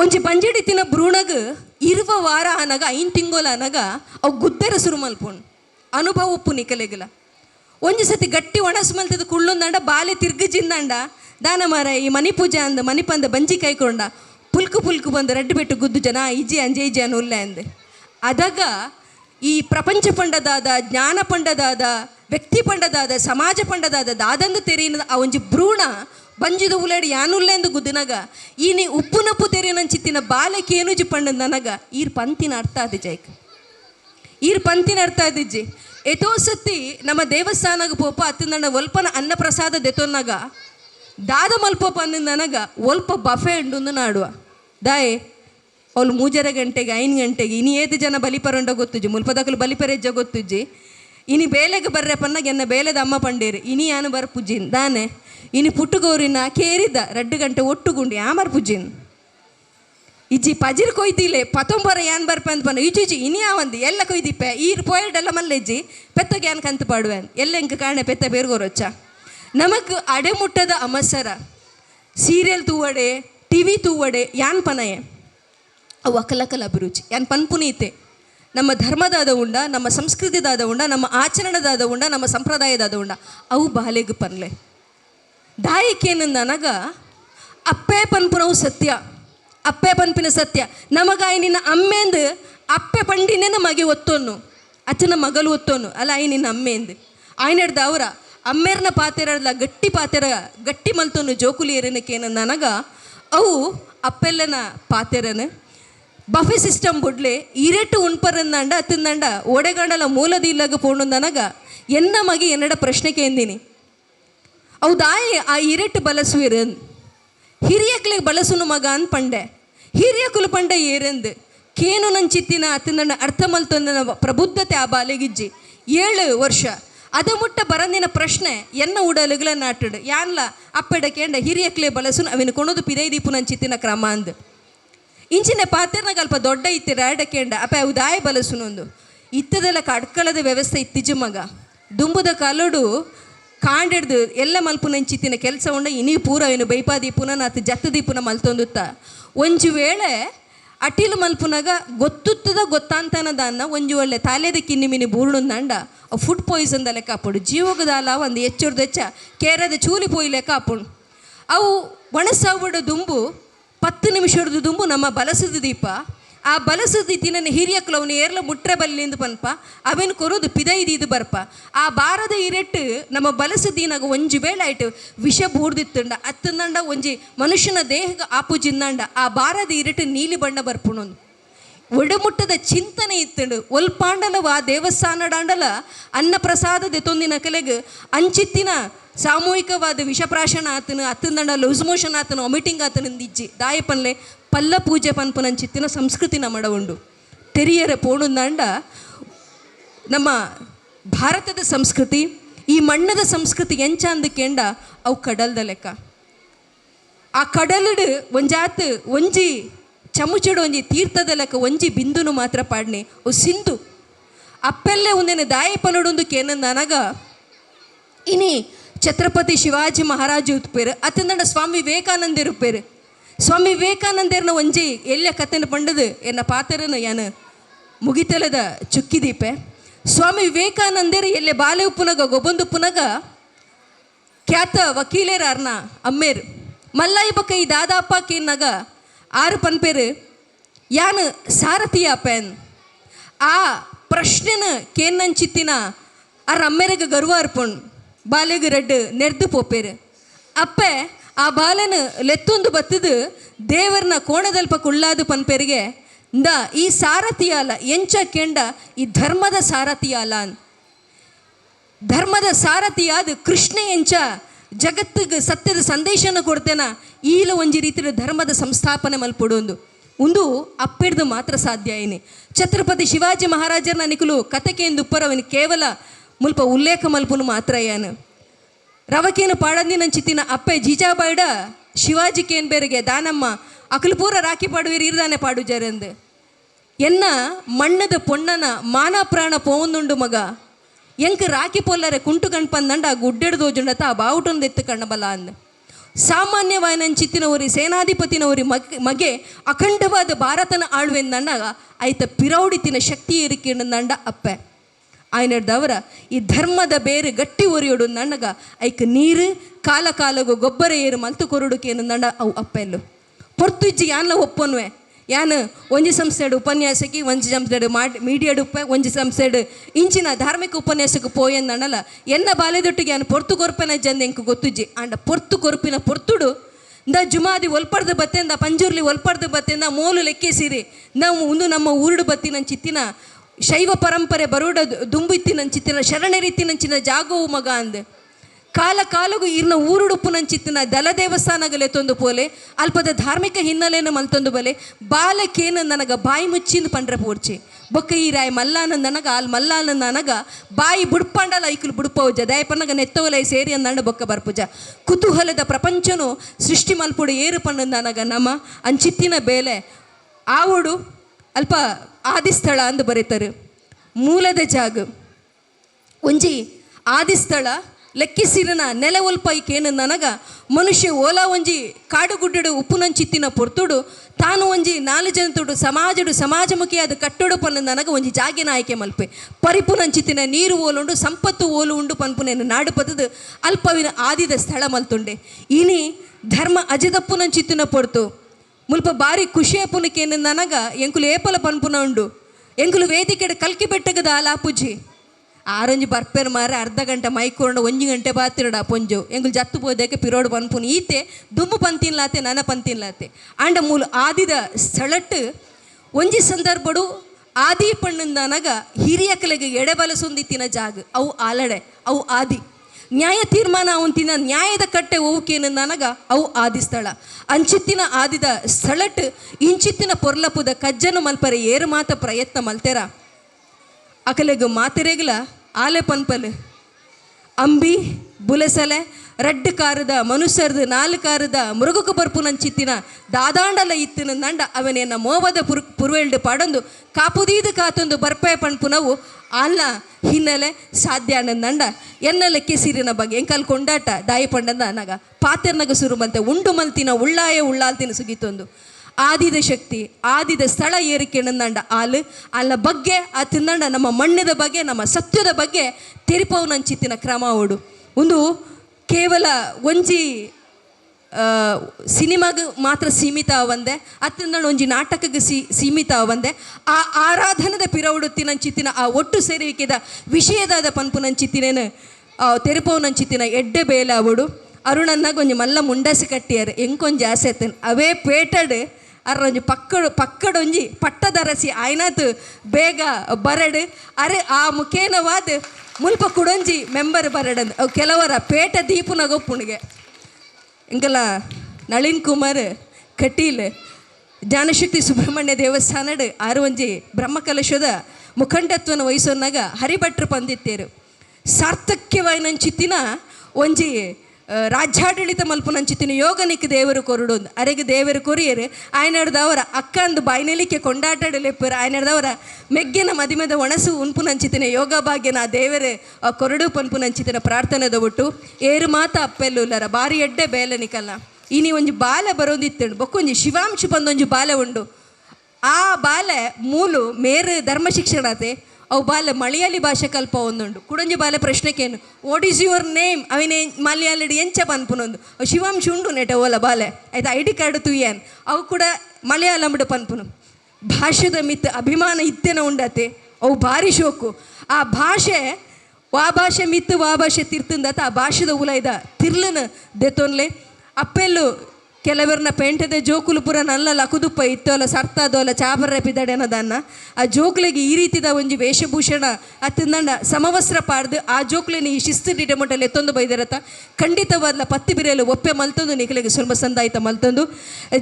ಒಂಜಿ ಬಂಜಡಿ ತಿನ ಭ್ರೂಣಗ್ ಇರುವ ವಾರ ಅನಗ, ಐನ್ ತಿಂಗೋಲ ಅನಗ, ಅವು ಗುದ್ದೆರ ಸುರು ಮಲ್ಪುಣ್. ಅನುಭವ ಉಪ್ಪು ಒಂಜಿ ಸತಿ ಗಟ್ಟಿ ಒಣಸ್ ಮಲ್ತದ ಕುಳ್ಳೊಂದಂಡ, ಬಾಲೆ ತಿರ್ಗಜಿಂದಂಡ ದಾನ ಮಾರ, ಈ ಮನಿ ಪೂಜೆ ಅಂದ, ಮನಿ ಪಂದ ಬಂಜಿ ಕೈಕೊಂಡ ಪುಲ್ಕು ಪುಲ್ಕು ಬಂದು, ರಡ್ಡು ಬೆಟ್ಟು ಗುದ್ದು ಜನ, ಈಜಿ ಅಂಜೆ ಅನ್ ಉಲ್ಲೆ ಅಂದೆ. ಅದಾಗ ಈ ಪ್ರಪಂಚ ಪಂಡದಾದ, ಜ್ಞಾನ ಪಂಡದಾದ, ವ್ಯಕ್ತಿ ಪಂಡದಾದ, ಸಮಾಜ ಪಂಡದಾದ ದಾದಂದು ತೆರಿನ ಆ ಒಂಜಿ ಭ್ರೂಣ ಬಂಜಿದ ಉಲೇಡಿ ಯಾನುಲ್ಲೆಂದು ಎಂದು ಗುದ್ದಿನಾಗ ಈ ನೀ ಉಪ್ಪು ನಪ್ಪು ತೆರಿನ ಚಿತ್ತಿನ ಬಾಲಕ್ಕೆ ಏನುಜಿ ಪಂಡ ನನಗ, ಈರ್ ಪಂತಿನ ಅರ್ಥ ಆದ ಜೈಕ್ ಈರ್ ಪಂತಿನ ಅರ್ಥ ಆದಿಜ್ಜಿ ಎತೋ ಸತಿ ನಮ್ಮ ದೇವಸ್ಥಾನಗ ಪೋಪ ಅತ್ತಿನ ಒಲ್ಪನ ಅನ್ನ ಪ್ರಸಾದ ದೆತೊನ್ನಗ ದಾದ ಮಲ್ಪೋಪ ನನಗ ಒಲ್ಪ ಬಫೆ ಅಂಡು ನಾಡುವ. ದಾಯೆ. ಅವ್ಲು ಮೂಜರ ಗಂಟೆಗೆ ಐನ್ ಗಂಟೆಗೆ ಇನಿ ಏದು ಜನ ಬಲಿಪರಂಡ ಗೊತ್ತುಜಿ ಮುಲ್ಪದಕಲು ಬಲಿಪರೆಜ್ಜ ಗೊತ್ತುಜ್ಜಿ. ಇನಿ ಬೇಲೆಗೆ ಬರ್ರೆ ಪನ್ನಗ ಎನ್ನ ಬೇಲೆದ ಅಮ್ಮ ಪಂಡೇರಿ ಇನಿ ಯಾನು ಬರ ಪುಜ್ಜಿನ್, ದಾನೆ. ಇನಿ ಪುಟ್ಟುಗೌರಿನ ಕೇರಿದ ರಡ್ಡು ಗಂಟೆ ಒಟ್ಟುಗುಂಡು ಯಾಮರ್ ಪುಜ್ಜಿನ್? ಇಜ್ಜಿ ಪಜಿರ್ ಕೊಯ್ದಿಲೆ, ಪತೊಂಬರ ಯಾನ್ ಬರ್ಪ ಅಂತ ಇಜ್ಜಿ ಇಜ್ಜಿ ಇನಿ ಯಾವಂದು ಎಲ್ಲ ಕೊಯ್ದಿಪ್ಪೆ, ಈರ್ ಪೋಯಡೆಲ್ಲ ಮಲ್ಲೆಜ್ಜಿ ಪೆತ್ತಗೆ ಯಾನ್ ಕಂತು ಪಾಡುವೆನ್, ಎಲ್ಲ ಎಂಕ ಕಾಣೆ ಪೆತ್ತ ಬೇರ್ಗೋರೊಚ್ಚ ನಮಕ್ ಅಡೆಮುಟ್ಟದ ಅಮಸರ, ಸೀರಿಯಲ್ ತೂವಡೆ, ಟಿವಿ ತೂವಡೆ, ಯಾನ್ ಪನಯೆ. ಅವು ಅಕಲಕಲ ಅಭಿರುಚಿ. ಯಾನ್ ಪನ್ಪುನೀತೆ, ನಮ್ಮ ಧರ್ಮದಾದ ಉಂಡ, ನಮ್ಮ ಸಂಸ್ಕೃತಿದಾದ ಉಂಡ, ನಮ್ಮ ಆಚರಣದಾದ ಉಂಡ, ನಮ್ಮ ಸಂಪ್ರದಾಯದಾದ ಉಂಡ, ಅವು ಬಾಲೆಗೆ ಪನ್ಲೆ. ದಾಯಿಕೇನು ನನಗ, ಅಪ್ಪೆ ಪನ್ಪುನವು ಸತ್ಯ, ಅಪ್ಪೆ ಪನ್ಪಿನ ಸತ್ಯ. ನಮಗಾಯಿ ನಿನ್ನ ಅಮ್ಮೆಂದು, ಅಪ್ಪೆ ಪಂಡಿನೇನ ನಮಗೆ ಒತ್ತೊನ್ನು, ಅಚ್ಚನ ಮಗಲು ಒತ್ತೊನ್ನು, ಅಲ್ಲ ಆಯ್ ನಿನ್ನ ಅಮ್ಮೆಂದು. ಆಯ್ನ ಹಿಡ್ದ ಅವರ, ಅಮ್ಮೇರ್ನ ಪಾತೆರಲ್ಲ, ಗಟ್ಟಿ ಪಾತೆರ, ಗಟ್ಟಿ ಮಲ್ತೊನ್ನು ಜೋಕುಲಿ ಕೇನ ನನಗ, ಅವು ಅಪ್ಪೆಲ್ಲನ ಪಾತೆರನ ಬುಡ್ಲೆ ಇರೆಟ್ಟು ಉಣ್ಪರಂದಂಡ ಅತ್ತಿಂದಂಡ ಓಡೆಗಾಂಡಲ ಮೂಲದ ಇಲ್ಲಗ ಪೋಣುಂದನಗ ಎನ್ನ ಮಗೆ ಎನ್ನಡ ಪ್ರಶ್ನೆ ಕೇಂದಿನಿ. ಅವು ದಾಯಿ ಆ ಇರೆಟ್ಟು ಬಲಸುವಿರನ್ ಹಿರಿಯಕ್ಲಿಗೆ ಬಳಸುನು ಮಗ ಅನ್ ಪಂಡೆ. ಹಿರಿಯಕುಲು ಪಂಡೆ ಏರೆಂದು. ಕೇನು ನಂಚಿತ್ತಿನ ಅತ್ತಿಂದ ಅರ್ಥ ಮಲ್ತೊಂದಿನ ಪ್ರಬುದ್ಧತೆ ಆ ಬಾಲೆಗಿಜ್ಜಿ. ಏಳು ವರ್ಷ. ಅದ ಮುಟ್ಟ ಬರಂದಿನ ಪ್ರಶ್ನೆ ಎನ್ನ ಉಡಲುಗಳ ನಾಟಡು. ಯಾನ್ಲ ಅಪ್ಪೆಡ ಕೇಂಡ ಹಿರಿಯಕ್ಲೆ ಬಳಸುನು ಅವಿನ ಕೊಣದು ಪಿದೈದೀಪು ನಂಚಿತ್ತಿನ ಕ್ರಮ ಅಂದು. ಇಂಚಿನ ಪಾತ್ರೆನಾಗ ಅಲ್ಪ ದೊಡ್ಡ ಇತ್ತೆ ರಾಡ ಕೇಂಡ. ಅಪ್ಪ, ಅವು ಬಲಸುನೊಂದು ಇತ್ತದೆಲ್ಲ ಕಡ್ಕಳದ ವ್ಯವಸ್ಥೆ ಇತ್ತಿಜು ಮಗ. ದುಂಬುದ ಕಲಡು ಕಾಂಡಿಡ್ದು ಎಲ್ಲ ಮಲ್ಪುನಂಚಿತ್ತಿನ ಕೆಲಸ ಉಂಡ ಇನಿ ಪೂರ ಏನು ಬೈಪಾದೀಪುನ ನಾತು ಜತ್ತದೀಪುನ ಮಲ್ತೊಂದುತ್ತ. ಒಂಜು ವೇಳೆ ಅಟಿಲು ಮಲ್ಪುನಾಗ ಗೊತ್ತುತ್ತದ ಗೊತ್ತಾಂತನದನ್ನ ಒಂಜು ಒಳ್ಳೆ ತಾಲೆದ ಕಿನ್ನಿ ಮಿನಿ ಆ ಫುಡ್ ಪಾಯ್ಸನ್ ಲೆಕ್ಕ ಅಪ್ಪಡು. ಜೀವಗದಾಲ ಒಂದು ಎಚ್ಚುರ್ದು ಹೆಚ್ಚ ಕೇರದ ಚೂಲಿ ಪೋಯಿ ಲೆಕ್ಕ ಅವು ಒಣಸಾವುಡ ದುಂಬು ಪತ್ತು ನಿಮಿಷದ ದುಂಬು, ನಮ್ಮ ಬಲಸದ ದೀಪ. ಆ ಬಲಸದ ತಿನ್ನ ಹಿರಿಯಕ್ಕಲು ಅವನು ಏರ್ಲ ಮುಟ್ರೆ ಬಲ್ಲಿಂದ ಪನ್ಪ, ಅವೇನು ಕೊರೋದು ಪಿದೈದು ಇದು ಬರ್ಪ. ಆ ಬಾರದ ಇರೆಟ್ಟು ನಮ್ಮ ಬಲಸದೀನಾಗ ಒಂಜಿ ವೇಳೆ ಆಯ್ತು, ವಿಷ ಬೂರ್ದಿತ್ತಂಡ, ಅತ್ತಂದಂಡ ಒಂಜಿ ಮನುಷ್ಯನ ದೇಹಕ್ಕೆ ಆಪು ಜಿಂದಂಡ, ಆ ಬಾರದ ಇರೆಟ್ಟು ನೀಲಿ ಬಣ್ಣ ಬರ್ಪುಣೊಂದು. ಒಡಮುಟ್ಟದ ಚಿಂತನೆ ಇತ್ತಂಡು ಒಲ್ಪಾಂಡಲವ ದೇವಸ್ಥಾನಡಾಂಡಲ ಅನ್ನ ಪ್ರಸಾದ ದೆತೊಂದಿನ ಕಲೆಗ್ ಅಂಚಿತ್ತಿನ ಸಾಮೂಹಿಕವಾದ ವಿಷಪ್ರಾಶನ ಆತನು ಅತ್ತಂದಂಡ ಲೂಸ್ ಮೋಷನ್ ಆತನು ಒಮಿಟಿಂಗ್ ಆತನ ದಿಜ್ಜಿ ದಾಯ ಪನ್ಲೆ ಪಲ್ಲ ಪೂಜೆ ಪನ್ಪುನಂಚಿತ್ತಿನ ಸಂಸ್ಕೃತಿನ ಮಡ ಉಂಡು ತೆರಿಯರೆ ಪೋಣುಂದಾಂಡ ನಮ್ಮ ಭಾರತದ ಸಂಸ್ಕೃತಿ, ಈ ಮಣ್ಣದ ಸಂಸ್ಕೃತಿ ಎಂಚ ಅಂದಕೇಂಡ ಅವು ಕಡಲ್ದ ಲೆಕ್ಕ. ಆ ಕಡಲಡು ಒಂಜಾತ್ ಒಂಜಿ ಚಮುಚಡು ಒಂಜಿ ತೀರ್ಥದ ಲೆಕ್ಕ ಒಂಜಿ ಬಿಂದುನು ಮಾತ್ರ ಪಾಡ್ನೆ. ಅವು ಸಿಂಧು. ಅಪ್ಪೆಲ್ಲೇ ಒಂದೇನೆ ದಾಯ ಪನಡೊಂದು ಕೇನಂದ ನನಗ ಇನಿ ಛತ್ರಪತಿ ಶಿವಾಜಿ ಮಹಾರಾಜ ಉತ್ಪೇರು ಅತ್ತಂದಂಡ ಸ್ವಾಮಿ ವಿವೇಕಾನಂದರು ಇರುಪೇರು ಸ್ವಾಮಿ ವಿವೇಕಾನಂದರ್ನ ಒಂಜಿ ಎಲ್ಲ ಕಥೆನ ಪಂಡದು, ಎನ್ನ ಪಾತ್ರನ ಯಾನು ಮುಗಿತಲದ ಚುಕ್ಕಿದೀಪೆ ಸ್ವಾಮಿ ವಿವೇಕಾನಂದರ್ ಎಲ್ಲೆ ಬಾಲೆ ಉಪ್ಪುನಗ ಗೊಬ್ಬೊಂದು ಪುನಗ ಖ್ಯಾತ ವಕೀಲರಾರ್ನ ಅಮ್ಮೇರು. ಮಲ್ಲಾಯಿ ಬಕ್ಕ ಈ ದಾದಾಪ ಕೇನ್ನಗ ಆರು ಪನ್ಪೇರು. ಯಾನು ಸಾರಥಿಯ ಪೆನ್. ಆ ಪ್ರಶ್ನೆನ ಕೇನ್ನಂಚಿತ್ತಿನ ಅರ್ ಅಮ್ಮೆರೆಗ ಗರ್ವ ಬಾಲೆಗ ರೆಡ್ ನೆರ್ದು ಪೋಪೇರು. ಅಪ್ಪೆ, ಆ ಬಾಲನ ಲೆತ್ತೊಂದು ಬತ್ತದು ದೇವರನ್ನ ಕೋಣದಲ್ಪ ಕುಳ್ಳಾದು ಪನ್ಪೆರಿಗೆ, ದ, ಈ ಸಾರಥಿಯ ಅಲ್ಲ ಎಂಚ ಕೆಂಡ, ಈ ಧರ್ಮದ ಸಾರಥಿಯ ಅಲ್ಲ ಧರ್ಮದ ಸಾರಥಿಯಾದ ಕೃಷ್ಣ ಎಂಚ, ಜಗತ್ತಿಗೆ ಸತ್ಯದ ಸಂದೇಶನ ಕೊಡ್ತೇನ, ಈಲ ಒಂಜಿ ರೀತಿಯ ಧರ್ಮದ ಸಂಸ್ಥಾಪನೆ ಮಲ್ಪಡೊಂದು. ಒಂದು ಅಪ್ಪಿಡ್ದು ಮಾತ್ರ ಸಾಧ್ಯ ಏನೆ. ಛತ್ರಪತಿ ಶಿವಾಜಿ ಮಹಾರಾಜರನ್ನ ನಿಕುಲು ಕಥೆಗೆ ಎಂದು ಉಪ್ಪರವನು ಕೇವಲ ಮುಲ್ಪ ಉಲ್ಲೇಖ ಮಲ್ಪುನು ಮಾತ್ರ ಏನು? ರವಕೇನು ಪಾಡಂದಿನ ಚಿತ್ತಿನ ಅಪ್ಪೆ ಜೀಜಾಬಾಯ್ಡ ಶಿವಾಜಿ ಕೇನ್ ಬೇರೆಗೆ ದಾನಮ್ಮ ಅಕಲು ಪೂರ ರಾಖಿ ಪಾಡುವಿರಿ ಇರ್ದಾನೆ ಪಾಡು ಜರಂದು ಎನ್ನ ಮಣ್ಣದ ಪೊಣ್ಣನ ಮಾನ ಪ್ರಾಣ ಪೋವೊಂದುಂಡು ಮಗ. ಎಂಕ್ ರಾಖಿ ಪೊಲ್ಲರೆ ಕುಂಟು ಕಣ್ಪಂದಂಡ ಆ ಗುಡ್ಡೆಡು ದೋಜುಂಡತ ಆ ಬಾವುಟೊಂದು ಎತ್ತು ಕಣ್ಣಬಲ್ಲ ಅಂದ್. ಸಾಮಾನ್ಯವಾದ ಚಿತ್ತಿನವರಿ ಸೇನಾಧಿಪತಿನವರಿ ಮಗ್, ಮಗೆ ಅಖಂಡವಾದ ಭಾರತನ ಆಳ್ವೆಂದಂಡ ಆಯ್ತ ಪಿರೌಡಿತಿನ ಶಕ್ತಿ ಇರಿಕೆಂಡಂಡ ಅಪ್ಪೆ. ಆಯ್ನಡ್ದವರ ಈ ಧರ್ಮದ ಬೇರೆ ಗಟ್ಟಿ ಒರಿಯೋಡು ನನ್ನಗ ಐಕ್ ನೀರು, ಕಾಲ ಕಾಲಗು ಗೊಬ್ಬರ ಏರು ಮಲ್ತು ಕೊರಡುಕೆ ನಂಡ ಅವು ಅಪ್ಪೆಲ್ಲು. ಪೊರ್ತುಜ್ಜಿ ಯಾನ್ಲ ಒಪ್ಪನ್ವೆ? ಯಾನ್ ಒಂಜಿ ಸಂಸ್ಥೆಡು ಉಪನ್ಯಾಸಕ್ಕೆ ಒಂಜಿ ಸಂಸ್ಥೆಡು ಮಾಡಿ, ಮೀಡಿಯಾಡು ಉಪ, ಒಂಜಿ ಸಂಸ್ಥೆಡು ಇಂಚಿನ ಧಾರ್ಮಿಕ ಉಪನ್ಯಾಸಕ್ಕೆ ಪೋಯಂದಣ್ಣಲ್ಲ ಎನ್ನ ಬಾಲ್ಯದೊಟ್ಟಿಗೆ ಯಾನು ಪೊರ್ತು ಕೊರ್ಪೆನ ಜಂದ ಎಂಕು ಗೊತ್ತುಜ್ಜಿ. ಆಂಡ ಪೊರ್ತು ಕೊರ್ಪಿನ ಪೊರ್ತುಡು, ದ ಜುಮಾದಿ ಒಲ್ಪಡ್ದು ಬತ್ತೆಂದ, ಪಂಜುರ್ಲಿ ಒಲ್ಪಡ್ದು ಬತ್ತೆಂದ, ಮೋಲು ಲೆಕ್ಕಿಸಿರಿ. ನಾವು ಒಂದು ನಮ್ಮ ಊರುಡು ಬತ್ತಿನ ಚಿತ್ತಿನ ಶೈವ ಪರಂಪರೆ ಬರೋಡ ದುಂಬಿತ್ತಿನಂಚಿತ್ತಿನ ಶರಣರಿತ್ತಿನಂಚಿನ ಜಾಗವು ಮಗ ಅಂದೆ. ಕಾಲ ಕಾಲಗೂ ಇರ್ನ ಊರುಡುಪ್ಪುನಂಚಿತ್ತಿನ ದಲ ದೇವಸ್ಥಾನಗಳೇ ತೊಂದು ಪೋಲೆ, ಅಲ್ಪದ ಧಾರ್ಮಿಕ ಹಿನ್ನೆಲೆಯನ್ನು ಮಲ್ತೊಂದು ಬಲೆ ಬಾಲಕೇನ ನನಗ ಬಾಯಿ ಮುಚ್ಚಿಂದು ಪಂಡ್ರೆ ಪೋರ್ಚೆ ಬೊಕ್ಕ ಈ ರಾಯ್ ಮಲ್ಲಾನಂದ ನನಗ ಅಲ್ ಮಲ್ಲಾನಂದ ನನಗ, ಬಾಯಿ ಬುಡ್ಪಂಡಲ ಐಕುಲು ಬುಡ್ಪವುಜ ದಯಪನ್ನಗ ನೆತ್ತವಲೈ ಸೇರಿ ಅಂದಂಡ ಬೊಕ್ಕ ಬರ್ಪುಜ. ಕುತೂಹಲದ ಪ್ರಪಂಚನು ಸೃಷ್ಟಿ ಮಲ್ಪುಡು ಏರು ಪಂಡ ನನಗ ನಮ, ಅಂಚಿತ್ತಿನ ಬೇಲೆ, ಆವುಡು ಅಲ್ಪ ಆದಿಸ್ಥಳ ಅಂದು ಬರೀತಾರೆ. ಮೂಲದ ಜಾಗ. ಒಂಜಿ, ಆದಿಸ್ಥಳ, ಲೆಕ್ಕಿಸಿರನ ನೆಲ ಒಲ್ಪೈಕೇನು ನನಗ? ಮನುಷ್ಯ ಓಲಾ ಒಂಜಿ ಕಾಡುಗುಡ್ಡಡು ಉಪ್ಪುನಂಚಿತ್ತಿನ ಪೊರ್ತುಡು, ತಾನು ಒಂಜಿ ನಾಲ್ಕು ಜನತುಡು ಸಮಾಜಡು ಅದು ಕಟ್ಟಡು ಪನ್ನ ನನಗ ಒಂಜಿ ಜಾಗಿನ ಆಯ್ಕೆ ಮಲ್ಪೆ. ಪರಿಪುನಂಚಿತ್ತಿನ ನೀರು ಓಲುಂಡು, ಸಂಪತ್ತು ಓಲು ಉಂಡು ಪನ್ಪುನೇನು ನಾಡು ಪದದು ಅಲ್ಪವಿನ ಆದಿದ ಸ್ಥಳ ಮಲ್ತುಂಡೆ. ಇನಿ ಧರ್ಮ ಅಜದಪ್ಪುನಂಚಿತ್ತಿನ ಪೊರ್ತು. ಮುಲ್ಪ ಬಾರಿ ಖುಷಿ ಅಪ್ಪುನಕೇನು ನನಗ ಎಂಕುಲು ಏಪಲ ಪನ್ಪುನ ಉಂಡು. ಎಂಕುಲು ವೇದಿಕೆಡು ಕಲ್ಕಿ ಬೆಟ್ಟಗದ ಆಲಾಪುಜಿ ಆರೆಂಜ್ ಬರ್ಪೇರು ಮಾರ ಅರ್ಧ ಗಂಟೆ ಮೈಕೊಂಡು ಒಂಜಿ ಗಂಟೆ ಬಾತಿರಡ ಪೊಂಜು. ಎಂಕುಲು ಜತ್ತು ಬೋದಕ್ಕೆ ಪಿರೋಡು ಪನ್ಪುನ ಈತೆ ದುಮ್ಮು ಪಂತಿನ್ಲಾತೆ ನನ ಪಂತಿನ್ಲಾತೆ ಆಂಡ ಮೂಲು ಆದಿದ ಸ್ಥಳಟ್ಟು ಒಂಜಿ ಸಂದರ್ಭಡು ಆದಿ ಪಣ್ಣಂದನಗ ಹಿರಿಯ ಕಲೆಗೆ ಎಡೆಬಲಸೊಂದಿತ್ತಿನ ಜಾಗ. ಅವು ಆಲಡೆ, ಅವು ಆದಿ. ನ್ಯಾಯ ತೀರ್ಮಾನ ಅವಂತಿನ ನ್ಯಾಯದ ಕಟ್ಟೆ ಓಕೆನು ನನಗ? ಅವು ಆದಿ ಸ್ಥಳ ಅಂಚಿತ್ತಿನ ಆದಿದ ಸ್ಥಳಟ್, ಇಂಚಿತ್ತಿನ ಪೊರ್ಲಪುದ ಕಜ್ಜನು ಮಲ್ಪರೆ ಏರು ಮಾತ ಪ್ರಯತ್ನ ಮಲ್ತೆರ. ಅಕಲೆಗು ಮಾತೆರೆಗ್ಲ ಆಲೆ ಪನ್ಪಲ್. ಅಂಬಿ, ಬುಲೆಸಲೆ, ರಡ್ಡು ಕಾರದ, ಮನುಷ್ಯರ್ದು ನಾಲ್ಕು ಕಾರದ, ಮೃಗಕ್ಕೆ ಬರ್ಪು ನಂಚಿತ್ತಿನ ದಾದಾಂಡಲ ಇತ್ತಿನ ನಂಡ ಅವನೇನ ಮೋವದ ಪುರ್, ಪುರ್ವೆಲ್ಡು ಪಾಡೊಂದು ಕಾಪುದೀದು ಕಾತೊಂದು ಬರ್ಪೆ ಪಣ್ಪುನವು ಆಲ್ನ ಹಿನ್ನೆಲೆ ಸಾಧ್ಯ ನಂಡ. ಎನ್ನ ಲೆಕ್ಕೆ ಸಿರಿನ ಬಗ್ಗೆ ಎಂಕಲ್ ಕೊಂಡಾಟ ದಾಯಿ ಪಂಡಂದ ಅನಗ ಪಾತೆರ್ನಗ ಸುರು ಮಲ್ತೆ ಉಂಡು ಮಲ್ತಿನ ಉಳ್ಳಾಯ ಉಳ್ಳಾಲ್ತಿನ ಸುಗಿತೊಂದು. ಆದಿದ ಶಕ್ತಿ, ಆದಿದ ಸ್ಥಳ ಏರಿಕೆ ನಂದಂಡ ಆಲು. ಅಲ್ಲ ಬಗ್ಗೆ ಆ ತಿನ್ನಂಡ ನಮ್ಮ ಮಣ್ಣಿದ ಬಗ್ಗೆ, ನಮ್ಮ ಸತ್ಯದ ಬಗ್ಗೆ ತೆರಿಪೌನಂಚಿತ್ತಿನ ಕ್ರಮ ಓಡು. ಒಂದು ಕೇವಲ ಒಂಜಿ ಸಿನಿಮಾಗ ಮಾತ್ರ ಸೀಮಿತ ಅವಂದೆ ಅತ್ತಿಂದ ಒಂಜಿ ನಾಟಕಕ್ಕೆ ಸಿ, ಸೀಮಿತ ಅವಂದೆ ಆ ಆರಾಧನದ ಪಿರವುಡುತ್ತಿನಂಚಿತ್ತಿನ ಆ ಒಟ್ಟು ಸೇರುವಿಕೆದ ವಿಷಯದಾದ ಪನ್ಪುನಂಚಿತ್ತಿನೇನು ತೆರುಪವನಂಚಿತ್ತಿನ ಎಡ್ಡೆ ಬೇಲೆ ಅವಡು ಅರುಣನ್ನಾಗ ಒಂಜಿ ಮಲ್ಲ ಮುಂಡಾಸಿ ಕಟ್ಟಿಯಾರೆ, ಎಂಕೊಂಜಿ ಆಸೆತ್ತನ್ ಅವೇ ಪೇಟಡ್ ಅರ್ರೊಂಜಿ ಪಕ್ಕಡು, ಪಕ್ಕಡೊಂಜಿ ಪಟ್ಟದರಸಿ ಆಯ್ನಾತ್ ಬೇಗ ಬರಡು. ಅರೆ ಆ ಮುಖೇನವಾದ ಮುಲ್ಪ ಕುಡೊಂಜಿ ಮೆಂಬರ್ ಬರಡಂದು. ಕೆಲವರ ಪೇಟ ದೀಪುನ ಗೊಪ್ಪುಣಿಗೆ ಇಂಕಲ ನಳಿನ್ ಕುಮಾರ್ ಕಟೀಲ್ ಜ್ಞಾನಶಕ್ತಿ ಸುಬ್ರಹ್ಮಣ್ಯ ದೇವಸ್ಥಾನಡ್ ಆರು ಒಂಜಿ ಬ್ರಹ್ಮಕಲಶದ ಮುಖಂಡತ್ವನ ವಹಿಸೋನಾಗ ಹರಿಭಟ್ರು ಪಂದಿತ್ತೇರು ಸಾರ್ಥಕ್ಯವಾಯಿನಂಚಿತ್ತಿನ ಒಂಜಿ ರಾಜ್ಯಾಡಳಿತ ಮಲ್ಪುನಂಚಿತ್ತಿನ ಯೋಗನಿಕ್ ದೇವರು ಕೊರಡು ಅರೆಗೆ ದೇವರು ಕೊರಿಯರು ಆಯ್ನಡ್ದವರ ಅಕ್ಕಂದು ಬಾಯ್ನೆಲಿಕ್ಕೆ ಕೊಂಡಾಟಡಲೆಪ್ಪರು. ಆಯ್ನಡ್ದವರ ಮೆಗ್ಗಿನ ಮದಿಮೆದ ಒಣಸು ಉನ್ಪುನಂಚಿತ್ತಿನ ಯೋಗ ಭಾಗ್ಯನ ದೇವರೇ ಕೊರಡು ಪ್ರಾರ್ಥನೆ ಪ್ರಾರ್ಥನೆದ ಒಟ್ಟು ಏರು ಮಾತ ಅಪ್ಪೆಲ್ಲುಲ್ಲರ ಬಾರಿ ಎಡ್ಡೆ ಬೇಲನಿಕಲ್ಲ. ಇನಿ ಒಂಜಿ ಬಾಲೆ ಬರೋದಿತ್ತುಂಡು. ಬೊಕ್ಕೊಂಜಿ ಶಿವಾಂಶ ಬಂದೊಂಜಿ ಬಾಲೆ ಉಂಡು. ಆ ಬಾಲೆ ಮೂಲು ಮೇರು ಧರ್ಮ ಶಿಕ್ಷಣತೆ ಅವು ಬಾಲ ಮಲಯಾಳಿ ಭಾಷೆ ಕಲ್ಪ ಒಂದುಂಡು ಕುಡಂಜಿ ಬಾಲ ಪ್ರಶ್ನೆಕೇನು? ವಾಟ್ ಈಸ್ ಯುವರ್ ನೇಮ್ ಅವಿನೇ ಮಲಯಾಳಡಿ ಎಂಚ ಪನ್ಪುನೊಂದು. ಅವು ಶಿವಾಂಶ ಉಂಡು ನೆಟ ಓಲ ಬಾಲೆ. ಆಯ್ತು ಐ ಡಿ ಕಾರ್ಡ್ ತುಯ್ಯಾನ್. ಅವು ಕೂಡ ಮಲಯಾಳಂಬಡು ಪನ್ಪುನು. ಭಾಷೆದ ಮಿತ್ ಅಭಿಮಾನ ಇತ್ತೇನ ಉಂಡತೆ? ಅವು ಭಾರಿ ಶೋಕು. ಆ ಭಾಷೆ, ವಾ ಭಾಷೆ ಮಿತ್ತು ವಾ ಭಾಷೆ ತಿರ್ತಂದತ, ಆ ಭಾಷೆದ ಉಲೈದ ತಿರ್ಲನ ದೆತೊನ್ಲೆ ಅಪ್ಪೆಲ್ಲು ಕೆಲವರನ್ನ ಪೆಂಟದೆ ಜೋಕುಲು ಪುರ ನಲ್ಲ ಲಕುದುಪ್ಪ ಇತ್ತೋಲ ಚಾಬರ ಚಾಬರ್ರೆ ಪಿದಡೆನದನ್ನ ಆ ಜೋಕ್ಲೆಗೆ ಈ ರೀತಿದ ಒಂಜಿ ವೇಷಭೂಷಣ ಅತ್ತಿಂದಂಡ ಸಮವಸ್ತ್ರ ಪಾಡ್ದು ಆ ಜೋಕುಲಿನ ಈ ಶಿಸ್ತು ಡಿಟಮಟಲ್ಲಿ ಎತ್ತೊಂದು ಬೈದಿರತ್ತ. ಖಂಡಿತವಾದ ಪತ್ತಿ ಬಿರೆಯಲು ಒಪ್ಪೆ ಮಲ್ತೊಂದು, ನಿಖಲೆಗೆ ಸುಲಭ ಸಂದಾಯಿತ ಮಲ್ತೊಂದು.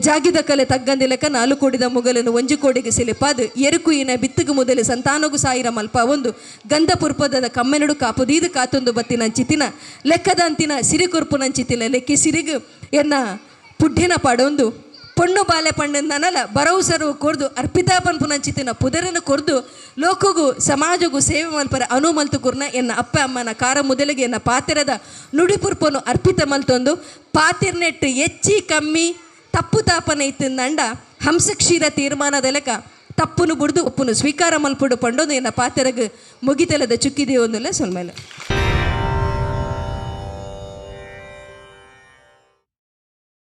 ಜಾಗಿದ ಕಲೆ ತಗ್ಗಂದಿ ನಾಲ್ಕು ನಾಲು ಕೋಡಿದ ಮುಗಲನ್ನು ಒಂಜಿ ಕೋಡಿಗೆ ಸಿಲಿಪಾದು. ಎರುಕು ಇನ ಬಿತ್ತಿಗು ಮೊದಲು ಸಂತಾನಗು ಸಾಯಿರ ಮಲ್ಪ ಒಂದು. ಗಂಧ ಪುರ್ಪದದ ಕಮ್ಮೆನಡು ಕಾಪುದೀದು ಕಾತೊಂದು ಬತ್ತಿ ನಂಚಿತ್ತಿನ ಲೆಕ್ಕದಂತಿನ ಸಿರಿಕುರ್ಪು ನಂಚಿತಿನ ಲೆಕ್ಕಿ ಸಿರಿಗು ಎನ್ನ ಪುಡ್ಡಿನ ಪಡೊಂದು, ಪೊಣ್ಣು ಬಾಲೆ ಪಣ್ಣನಲ್ಲ ಭರವಸರು ಕೊರ್ದು ಅರ್ಪಿತಾಪನ್ ಪುನಂಚಿತಿನ ನಂಚಿತಿನ ಪುದರನ್ನು ಕೊರ್ದು ಲೋಕಗೂ, ಸಮಾಜಗೂ ಸೇವೆ ಮಲ್ಪರ ಅನು ಮಲ್ತು ಕುರ್ನ ಎನ್ನ ಅಪ್ಪ ಅಮ್ಮನ ಕಾರ ಮೊದಲಿಗೆ ಎನ್ನ ಪಾತಿರದ ನುಡಿಪುರ್ಪನು ಅರ್ಪಿತ ಮಲ್ತೊಂದು, ಪಾತಿರ್ನೆಟ್ಟು ಹೆಚ್ಚಿ ಕಮ್ಮಿ, ತಪ್ಪು ತಾಪನ ಇತ್ತಿಂದಂಡ ಹಂಸಕ್ಷೀರ ತೀರ್ಮಾನದ ಲೆಕ್ಕ ತಪ್ಪುನು ಬುಡ್ದು, ಉಪ್ಪುನು ಸ್ವೀಕಾರ ಮಲ್ಪುಡು ಪಂಡೊಂದು ಎನ್ನ ಪಾತಿರಗ ಮುಗಿತಲದ ಚುಕ್ಕಿದೆಯೊಂದಲ್ಲ ಸೊಲ್ಮೇಲೆ.